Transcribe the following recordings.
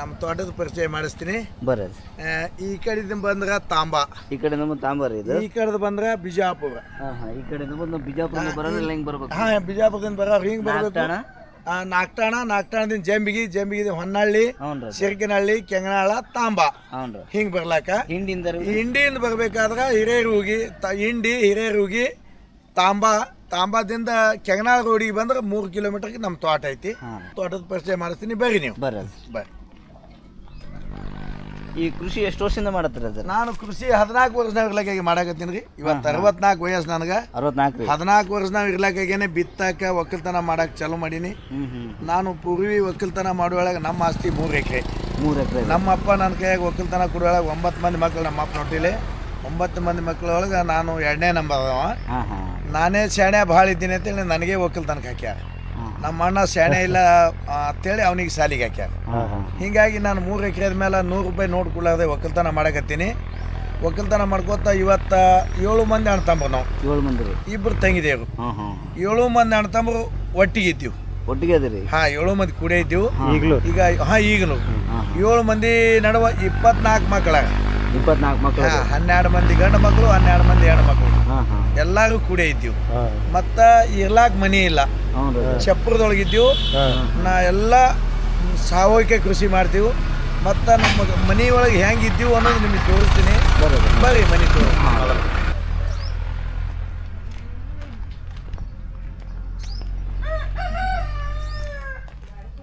ನಮ್ಮ ತೋಟದ ಪರಿಚಯ ಮಾಡಿಸ್ತೀನಿ. ಬರ್ರಿ. ಆ, ಈ ಕಡೆಯಿಂದ ಬಂದ್ರ ತಾಂಬಾ. ಈ ಕಡೆ ನಮ್ಮ ತಾಂಬಾರಿ ಇದು? ಈ ಕಡೆದು ಬಂದ್ರ ಬಿಜಾಪುರ. ಹಾ ಹಾ ಈ ಕಡೆ ಬಂದು ಬಿಜಾಪುರ ಬರೋದಿಲ್ಲ ಹೆಂಗ್ ಬರ್ಬೇಕು? ಹಾ ಬಿಜಾಪುರದಿಂದ ಬರೋ ಹಿಂಗ್ ಬರ್ಬೇಕು? ನಾಕ್ಟಾಣ? ಆ, ಜಂಬಿಗಿ ನಾಗ್ತಾಣದಿಂದ ಜಂಬಿಗಿ ಜಂಬಿಗಿದ ಹೊನ್ನಳ್ಳಿ ಸಿರ್ಕಿನಹಳ್ಳಿ ಕೆಂಗನಾಳ ತಾಂಬಾ. ಹ್ಞೂ ರೀ ಹಿಂಗ್ ಬರ್ಲಾಕ? ಹಿಂಡಿಂದ ರೀ. ಈ ಹಿಂಡಿಯಿಂದ ಬರ್ಬೇಕಾದ್ರ ಹಿರೇರೂಗಿ ತ ಹಿಂಡಿ ಹಿರೇರೂಗಿ ತಾಂಬಾ. ತಾಂಬಾದಿಂದ ಕೆಂಗನಾಳ ರೋಡಿಗೆ ಬಂದ್ರೆ ಮೂರು ಕಿಲೋಮೀಟರ್ಗೆ ನಮ್ಮ ತೋಟ ಐತಿ. ಹಾ. ತೋಟದ ಪರಿಚಯ ಮಾಡಿಸ್ತೀನಿ. ಬರ್ರಿ ನೀವು. ಬರ್ರಿ. ಬರ್ರಿ. ಈ ಕೃಷಿ ಎಷ್ಟು ವರ್ಷದಿಂದ ಮಾಡತ್ತೀರಿ ನಾನು ಕೃಷಿ ಹದಿನಾಲ್ಕು ವರ್ಷನಾಗ ಇರ್ಲಾಕಾಗಿ ಮಾಡಾಕತ್ತೀನಿ ರೀ. ಇವತ್ತು ಅರವತ್ನಾಲ್ಕು ವಯಸ್ಸು ನನಗೆ. ಅರವತ್ನಾಲ್ಕು ಹದಿನಾಲ್ಕು ವರ್ಷನಾಗ ಇರ್ಲಾಕಾಗೇನೆ ಬಿತ್ತಾಕ ಒಕ್ಕಲ್ತನ ಮಾಡಕ್ಕೆ ಚಾಲು ಮಾಡೀನಿ. ನಾನು ಪೂರ್ವಿ ಒಕ್ಕಲ್ತನ ಮಾಡುವಾಗ ನಮ್ಮ ಆಸ್ತಿ ಮೂರು ಎಕರೆ. ಮೂರು ಎಕರೆ ನಮ್ಮ ಅಪ್ಪ ನನ್ನ ಕೈಯಾಗ ಒಕ್ಕಲ್ತನ ಕೊಡುವೊಳಗೆ ಒಂಬತ್ತು ಮಂದಿ ಮಕ್ಕಳು ನಮ್ಮ ಅಪ್ಪ ನೋಟಿಲಿ ಒಂಬತ್ತು ಮಂದಿ ಮಕ್ಕಳೊಳಗೆ ನಾನು ಎರಡನೇ ನಂಬರ್ ನಾನೇ ಶಾಣೆ ಭಾಳ ಇದ್ದೀನಿ ಅಂತೇಳಿ ನನಗೆ ಒಕ್ಕಲ್ತನಕ್ಕೆ ಹಾಕ್ಯಾರ. ನಮ್ಮ ಅಣ್ಣ ಶಾಣೆ ಇಲ್ಲ ಆ, ಅಂತೇಳಿ ಅವನಿಗೆ ಸಾಲಿಗೆ ಹಾಕ್ಯಾರ ಹೀಗಾಗಿ ನಾನು ಮೂರು ಎಕರೆ ಮೇಲೆ ನೂರು ರೂಪಾಯಿ ನೋಟ್ ಒಕ್ಕಲ್ತನ ಮಾಡಕತ್ತೀನಿ. ಒಕ್ಕಲ್ತನ ಮಾಡ್ಕೋತ ಇವತ್ತ ಏಳು ಮಂದಿ ಅಣ್ಣ ತಮ್ಮ ನಾವು. ಏಳು ಮಂದಿ ರೀ. ಇಬ್ಬರು ತಂಗಿದೇವು ಹಾ ಹಾ ಏಳು ಮಂದಿ ಅಣ್ಣ ತಮ್ಮರು ಒಟ್ಟಿಗೆ ಇದ್ದೀವಿ. ಒಟ್ಟಿಗೆ ಅದಿರಿ? ಹಾ ಏಳು ಮಂದಿ ಕೂಡೇ ಇದ್ದೀವಿ. ಈಗಲೂ? ಈಗ ಹಾ ಈಗನು ಹಾ ಏಳು ಮಂದಿ ನಡುವ ಇಪ್ಪತ್ನಾಲ್ಕು ಮಕ್ಕಳ ಇಪ್ಪತ್ನಾಲ್ಕು ಮಕ್ಕಳು ಹಾ ಹನ್ನೆರಡು ಮಂದಿ ಗಂಡು ಮಕ್ಕಳು ಹನ್ನೆರಡು ಮಂದಿ ಹೆಣ್ಣು ಮಕ್ಕಳು. ಹಾ ಹಾ. ಎಲ್ಲರೂ ಕೂಡೇ ಇದ್ದೀವಿ. ಮತ್ತ ಇರ್ಲಾಕ್ ಮನಿ ಇಲ್ಲ. ಹ್ಞೂ ರೀ ಚಪ್ಪರದೊಳಗಿದ್ದೀವಿ ನಾ ಎಲ್ಲ ಸಾವಯವಿಕ ಕೃಷಿ ಮಾಡ್ತೀವಿ. ಮತ್ತ ನಮ್ಮ ಮನಿ ಒಳಗೆ ಹೆಂಗೆ ಇದ್ದೀವಿ ಅನ್ನೋದು ನಿಮಗೆ ತೋರಿಸ್ತೀನಿ. ಬರ್ರಿ ಮನಿ ತೋರಿಸ್ತೀನಿ.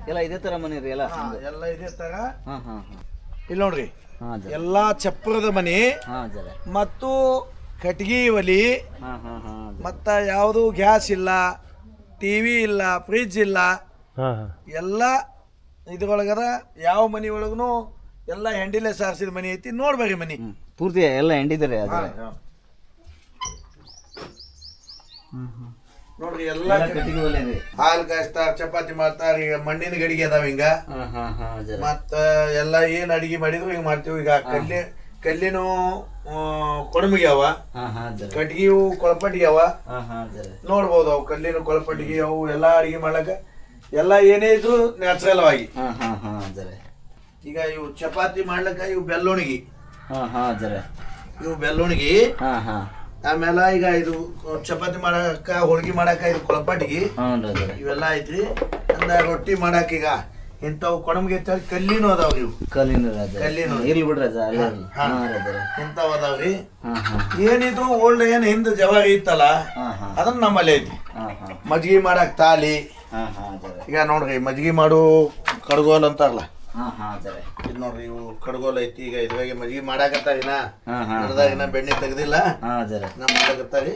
ಎಲ್ಲ ಇದೇ ತರ ಮನೆ ರೀ ಎಲ್ಲ ಎಲ್ಲ ಇದೇ ತರ. ಹಾಂ ಹಾಂ ಹಾಂ. ಇಲ್ಲಿ ನೋಡ್ರಿ. ಎಲ್ಲ ಚಪ್ಪರದ ಮನೆ ಮತ್ತು ಕಟ್ಗಿ ಒಲಿ ಮತ್ತ ಹಾಂ ಹಾಂ ಮತ್ತು ಯಾವುದು ಗ್ಯಾಸ್ ಇಲ್ಲ ಟಿವಿ ಇಲ್ಲ ಫ್ರಿಜ್ ಇಲ್ಲ ಎಲ್ಲ ಇದ್ರೊಳಗದ ಯಾವ ಮನಿ ಒಳಗೂ ಎಲ್ಲ ಹೆಂಡಿಲೆ ಸಾರಿಸಿದ ಮನಿ ಐತಿ. ನೋಡ್ಬೇಕು ಮನಿ. ಪೂರ್ತಿ ಎಲ್ಲ ಎಂಡಿದ್ದೀರಿ ಅದ್ರ ನೋಡ್ರಿ ಎಲ್ಲ ಕಟ್ಟಿಗೆ ಒಲೆ ರೀ ಹಾಲು ಕಾಯಿಸ್ತಾರ ಚಪಾತಿ ಮಾಡ್ತಾರ ಈಗ ಮಣ್ಣಿನ ಗಡಿಗೆ ಅದಾವ ಹಿಂಗ. ಹಾ ಹಾಂ ಹಾಂ ಜರ. ಮತ್ತ ಎಲ್ಲ ಏನ್ ಅಡಿಗೆ ಮಾಡಿದ್ರು ಹಿಂಗ ಮಾಡ್ತೀವಿ. ಈಗ ಕಲ್ಲಿ ಕಲ್ಲಿನೂ ಕೊಡಮಿಗೆ ಅವ. ಹಾ ಹಾಂ ಜರ. ಅವ. ಹಾಂ ಹಾಂ ಜರ. ನೋಡ್ಬೋದು ಅವು ಕಲ್ಲಿನ ಕೊಳಪಟ್ಟಿಗೆ ಅವು ಎಲ್ಲಾ ಅಡಿಗೆ ಮಾಡಕ. ಎಲ್ಲ ಏನೇ ಇದ್ರು ನ್ಯಾಚುರಲ್ ಆಗಿ. ಹಾಂ ಹಾಂ ಹಾಂ ಜರ. ಈಗ ಇವು ಚಪಾತಿ ಮಾಡ್ಲಕ್ಕ ಇವು ಬೆಲ್ಲೋಣಿಗಿ. ಹಾಂ ಹಾಂ ಜರ. ಇವು ಬೆಲ್ಲೋಣಿಗಿ ಹಾಂ ಹಾಂ. ಆಮೇಲೆ ಈಗ ಇದು ಚಪಾತಿ ಮಾಡಕ್ಕ ಹೋಳಿಗೆ ಮಾಡಕ್ಕ ಇದು ಕೊಳಪಾಟಿಗೆ. ಇವೆಲ್ಲ ಐತ್ರಿ. ಅಂದ ರೊಟ್ಟಿ ಮಾಡಕ್ ಈಗ ಇಂಥವು ಕೊಡಮ್ಗೆ ಕಲ್ಲಿನೂ ಅದಾವ ಇವು. ಕಲ್ಲಿನ ಕಲ್ಲಿನ. ಇಲ್ಲಿ ಬಿಡ್ರಿ ಇಂಥವು ಅದಾವ್ರಿ ಏನಿದ್ರು ಓಲ್ಡ್ ಏನ್ ಹಿಂದೆ ಜವಾರಿ ಇತ್ತಲ್ಲ ಅದನ್ನ ನಮ್ಮಲ್ಲಿ ಐತಿ ಮಜ್ಗಿ ಮಾಡಕ್ ತಾಲಿ. ಈಗ ನೋಡ್ರಿ ಮಜ್ಗಿ ಮಾಡು ಕಡ್ಗೋಲ್ ಅಂತಾರಲ್ಲ. ಹಾಂ ಹಾಂ ಜರ ಇದು ನೋಡ್ರಿ ಇವು ಕಡ್ಗೋಲ್ ಐತಿ ಈಗ ಇದ್ರಾಗೆ ಮಜ್ಗಿ ಮಾಡಾಕತ್ತಾರ ಇನ್ನ. ಹಾಂ ಹಾಂ ಇನ್ನ ಬೆಣ್ಣೆ ತೆಗ್ದಿಲ್ಲ. ಹಾಂ ನಾ ಮಾಡಾಕತ್ತಾರಿ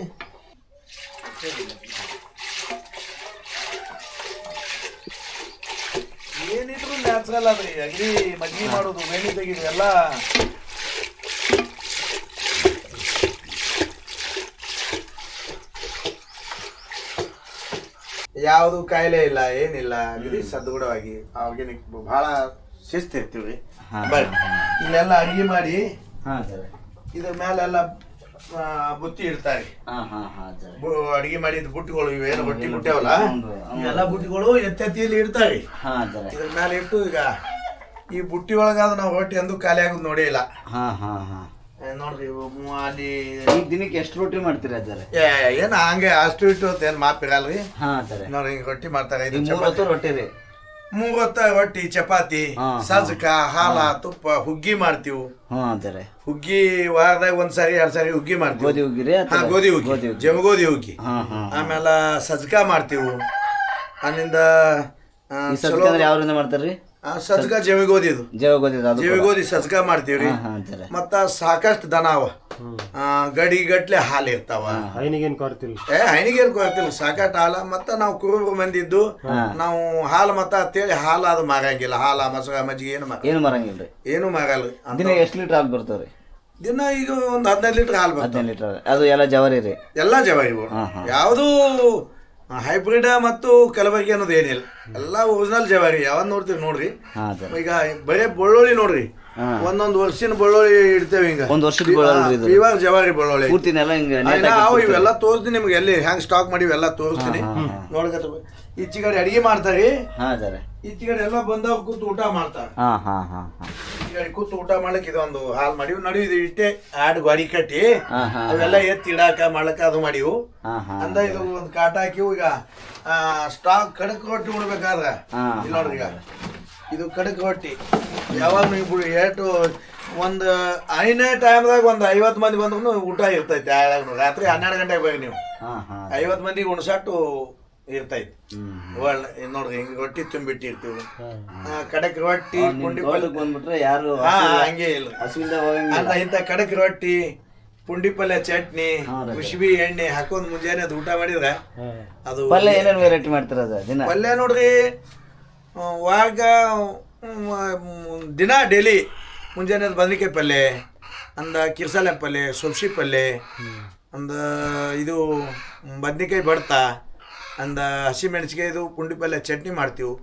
ಏನಿದ್ರು ನ್ಯಾಚುರಲ್ ಅದ್ರಿ ಅಗ್ರಿ ಮಜ್ಗಿ ಮಾಡೋದು ಬೆಣ್ಣೆ ತೆಗಿದು ಎಲ್ಲ. ಯಾವುದು ಕಾಯಿಲೆ ಇಲ್ಲ ಏನಿಲ್ಲ ಅಗ್ರಿ ಸದ್ಗುಣವಾಗಿ ಆರ್ಗ್ಯಾನಿಕ್ ಬಹಳ ಶಿಸ್ತು ಇರ್ತೀವಿ. ಹಾಂ ಬರ್ರಿ ಇಲ್ಲೆಲ್ಲ ಅಡಿಗೆ ಮಾಡಿ ಹಾಂ ಜರ. ಇದ್ರ ಮೇಲೆಲ್ಲ ಆ, ಬುತ್ತಿ ಇಡ್ತಾರೆ. ಹಾಂ ಹಾಂ ಹಾಂ ಜರ. ಬು- ಅಡಿಗೆ ಮಾಡಿದ ಬುಟ್ಟಿಗಳು ಇವೇನು ಬುಟ್ಟಿ ಬುಟ್ಟೆವಲ್ಲ. ಇವೆಲ್ಲ ಬುಟ್ಟಿಗಳು ಎತ್ತೆತ್ತಿಯಲ್ಲಿ ಇಡ್ತಾರೆ. ಹಾಂ ಜರ. ಇದ್ರ ಮೇಲೆ ಇಟ್ಟು ಈಗ ಈ ಬುಟ್ಟಿ ಒಳಗಾದ ನಾವು ಹೊಟ್ಟೆ ಎಂದು ಖಾಲಿ ಆಗೋದು ನೋಡೇ ಇಲ್ಲ. ಹಾಂ ಹಾಂ ಹಾಂ. ಏ, ನೋಡ್ರಿ ಇವು ಮು- ಅಲ್ಲಿ ಈಗ ದಿನಕ್ಕೆ ಎಷ್ಟು ರೊಟ್ಟಿ ಮಾಡ್ತೀರಾ ಜರ? ಏ, ಏನ್ ಹಂಗೆ ಅಷ್ಟು ಇಟ್ಟು ಅಂತ ಏನ್ ಮಾಪಿರಲ್ರಿ ಹಾಂ ಜರ. ನೋಡ್ರಿ ಹಿಂಗ್ ರೊಟ್ಟಿ ಮಾಡ್ತಾರೆ ಇದು ಮೂರು ಚಪಾತಿ ರೊಟ್ಟಿ ರೀ ಮೂವತ್ತ ರೊಟ್ಟಿ ಚಪಾತಿ ಹಾ, ಹಾ. ಸಜ್ಕ ಹಾಲ ತುಪ್ಪ ಹುಗ್ಗಿ ಮಾಡ್ತೀವಿ. ಹ್ಞೂ ಹುಗ್ಗಿ ವಾರದಾಗ ಒಂದ್ ಸಾರಿ ಎರಡ್ ಸಾರಿ ಹುಗ್ಗಿ ಮಾಡ್ತೀವಿ. ಗೋಧಿ ಹುಗ್ಗಿರಿ ಹಾ ಗೋಧಿ ಗೋಧಿ ಹುಗ್ಗಿ. ಹುಗ್ಗಿ ಜಮಗೋಧಿ ಹುಗ್ಗಿ. ಹಾಂ ಹಾಂ ಆಮೇಲೆ ಸಜ್ಕ ಮಾಡ್ತೀವಿ. ಅಲ್ಲಿಂದ ಆ, ಚಲೋ ಆ, ಸಜ್ಕ ಜಮಿಗೋಧಿ ಇದು ಜವಿ ಗೋಧಿ ಅದು ಜಮಿಗೋಧಿ ಸಜ್ಕ ಮಾಡ್ತೀವ್ರಿ ಮತ್ತ ಸಾಕಷ್ಟು ದನ ಅವ. ಆ, ಗಡಿ ಗಟ್ಲೆ ಹಾಲು ಇರ್ತಾವ. ಹೈನಿಗೇನ್ ಕೊರತಿಲ್ಲ ಏ ಹೈನಿಗೇನು ಕೊರತಿಲ್ಲ ಸಾಕಷ್ಟು ಹಾಲ. ಮತ್ತ ನಾವು ಕುರುಬರು ಮಂದಿದ್ದು ನಾವು ಹಾಲು ಮತ್ತ ಅಂತೇಳಿ ಹಾಲು ಅದು ಮಾರಂಗಿಲ್ಲ. ಹಾಲ ಮಸಗ ಮಜ್ಜಿಗೆ ಏನು ಮಾರ ಏನು ಮಾರಂಗಿಲ್ಲ ಏನು ಮಾರಲ್ಲ. ದಿನ ಎಷ್ಟು ಲೀಟರ್ ಹಾಲು ಬರ್ತಾವ್ರಿ? ದಿನ ಈಗ ಒಂದು ಹದಿನೈದು ಲೀಟರ್ ಹಾಲು ಬರ್ತದೆ ಹದಿನೈದು ಲೀಟ್ರ್. ಅದು ಎಲ್ಲ ಜವಾರಿ ರೀ? ಎಲ್ಲ ಹಾ. ಯಾವುದು ಹೈಬ್ರಿಡ್ ಮತ್ತು ಕಲಬೆರಕೆ ಅನ್ನೋದು ಏನಿಲ್ಲ. ಎಲ್ಲ ಒರಿಜಿನಲ್ ಜವಾರಿ ಯಾವ್ದು ನೋಡ್ತೀವಿ ನೋಡ್ರಿ. ಈಗ ಬರೇ ಬೆಳ್ಳುಳ್ಳಿ ನೋಡ್ರಿ. ಒಂದೊಂದು ವರ್ಷಿನ ಬೆಳ್ಳುಳ್ಳಿ ಇಡ್ತೇವೆ ಹಿಂಗ ಒಂದ್ ವರ್ಷದ. ಇವಾಗ ಜವಾರಿ ಬೆಳ್ಳುಳ್ಳಿ. ಪೂರ್ತಿನೆಲ್ಲ ಹಿಂಗೆ ಅವು ಇವೆಲ್ಲ ತೋರಿಸ್ತೀನಿ ನಿಮ್ಗೆ ಎಲ್ಲಿ ಹ್ಯಾಂಗ್ ಸ್ಟಾಕ್ ಮಾಡಿ ಎಲ್ಲ ತೋರಿಸ್ತೀನಿ. ನೋಡ್ಕತ್ತ ಈಚೆ ಕಡೆ ಅಡಿಗೆ ಮಾಡ್ತಾರಿ. ಹಾಂ ಈಚೆ ಕಡೆ ಎಲ್ಲ ಬಂದಾಗ ಕೂತು ಊಟ ಮಾಡ್ತಾರ. ಹಾ ಹಾ ಹಾ ಕೂತು ಊಟ ಮಾಡ್ಲಿಕ್ಕೆ ಇದೊಂದು ಹಾಲ್ ಮಾಡಿವು ನಡೆಯುದು ಇಷ್ಟೇ ಆಡ್ ಗಾಡಿ ಕಟ್ಟಿ ಹಾ ಹಾ ಅವೆಲ್ಲ ಎತ್ತಿ ಇಡಾಕ ಮಾಡ್ಲಕ್ಕ ಅದು ಮಾಡಿವು ಹಾ ಹಾ ಅಂದ ಇದು ಒಂದು ಕಾಟ ಹಾಕಿವು ಈಗ ಸ್ಟಾಕ್ ಕಡಕ್ ಹೊಟ್ಟಿ ಉಣ್ಬೇಕಾದ್ರ ಹಾ, ಇಲ್ಲಿ ನೋಡ್ರಿ ಈಗ. ಇದು ಕಡಕ್ ಹೊಟ್ಟಿ ಯಾವಾಗ ಏಟು ಒಂದು ಟೈಮ್ ಟೈಮ್ದಾಗ ಒಂದು ಐವತ್ತು ಮಂದಿ ಬಂದ್ರು ಊಟ ಇರ್ತೈತಿ ರಾತ್ರಿ ಹನ್ನೆರಡು ಗಂಟೆಗೆ ಬೇಕು ನೀವು. ಹಾ ಹಾ. ಐವತ್ತು ಮಂದಿಗೆ ಉಣ್ಸಟ್ಟು ಇರ್ತೈತಿ. ನೋಡ್ರಿ ಹಿಂಗೆ ರೊಟ್ಟಿ ತುಂಬಿಟ್ಟಿರ್ತೀವಿ. ಕಡಕ್ ರೊಟ್ಟಿ ಪುಂಡಿ ಬಂದ್ಬಿಟ್ರೆ ಯಾರು ಹಂಗೆ ಇಲ್ಲ. ಇಂಥ ಕಡಕ್ ರೊಟ್ಟಿ ಪುಂಡಿ ಪಲ್ಯ ಚಟ್ನಿ ಕುಶಿಬಿ ಎಣ್ಣೆ ಹಾಕೊಂಡ್ ಮುಂಜಾನೆ ಅದು ಊಟ ಮಾಡಿದ್ರೆ ಅದು ಪಲ್ಯ ಏನೇನು ವೆರೈಟಿ ಮಾಡ್ತಾರೆ ಪಲ್ಯ ನೋಡ್ರಿ ವಾಗ ದಿನ ಡೈಲಿ ಮುಂಜಾನೆ ಅದು ಬದನೆಕಾಯಿ ಪಲ್ಯ ಅಂದ ಕಿರ್ಸಾಲೆ ಪಲ್ಯ ಸೊಪ್ಸಿ ಪಲ್ಯ ಅಂದ ಇದು ಬದ್ನಿಕಾಯಿ ಬಡ್ತ ಅಂದ ಹಸಿಮೆಣಸಿಕಾಯ್ದು ಪುಂಡಿ ಪಲ್ಯ ಚಟ್ನಿ ಮಾಡ್ತೀವಿ.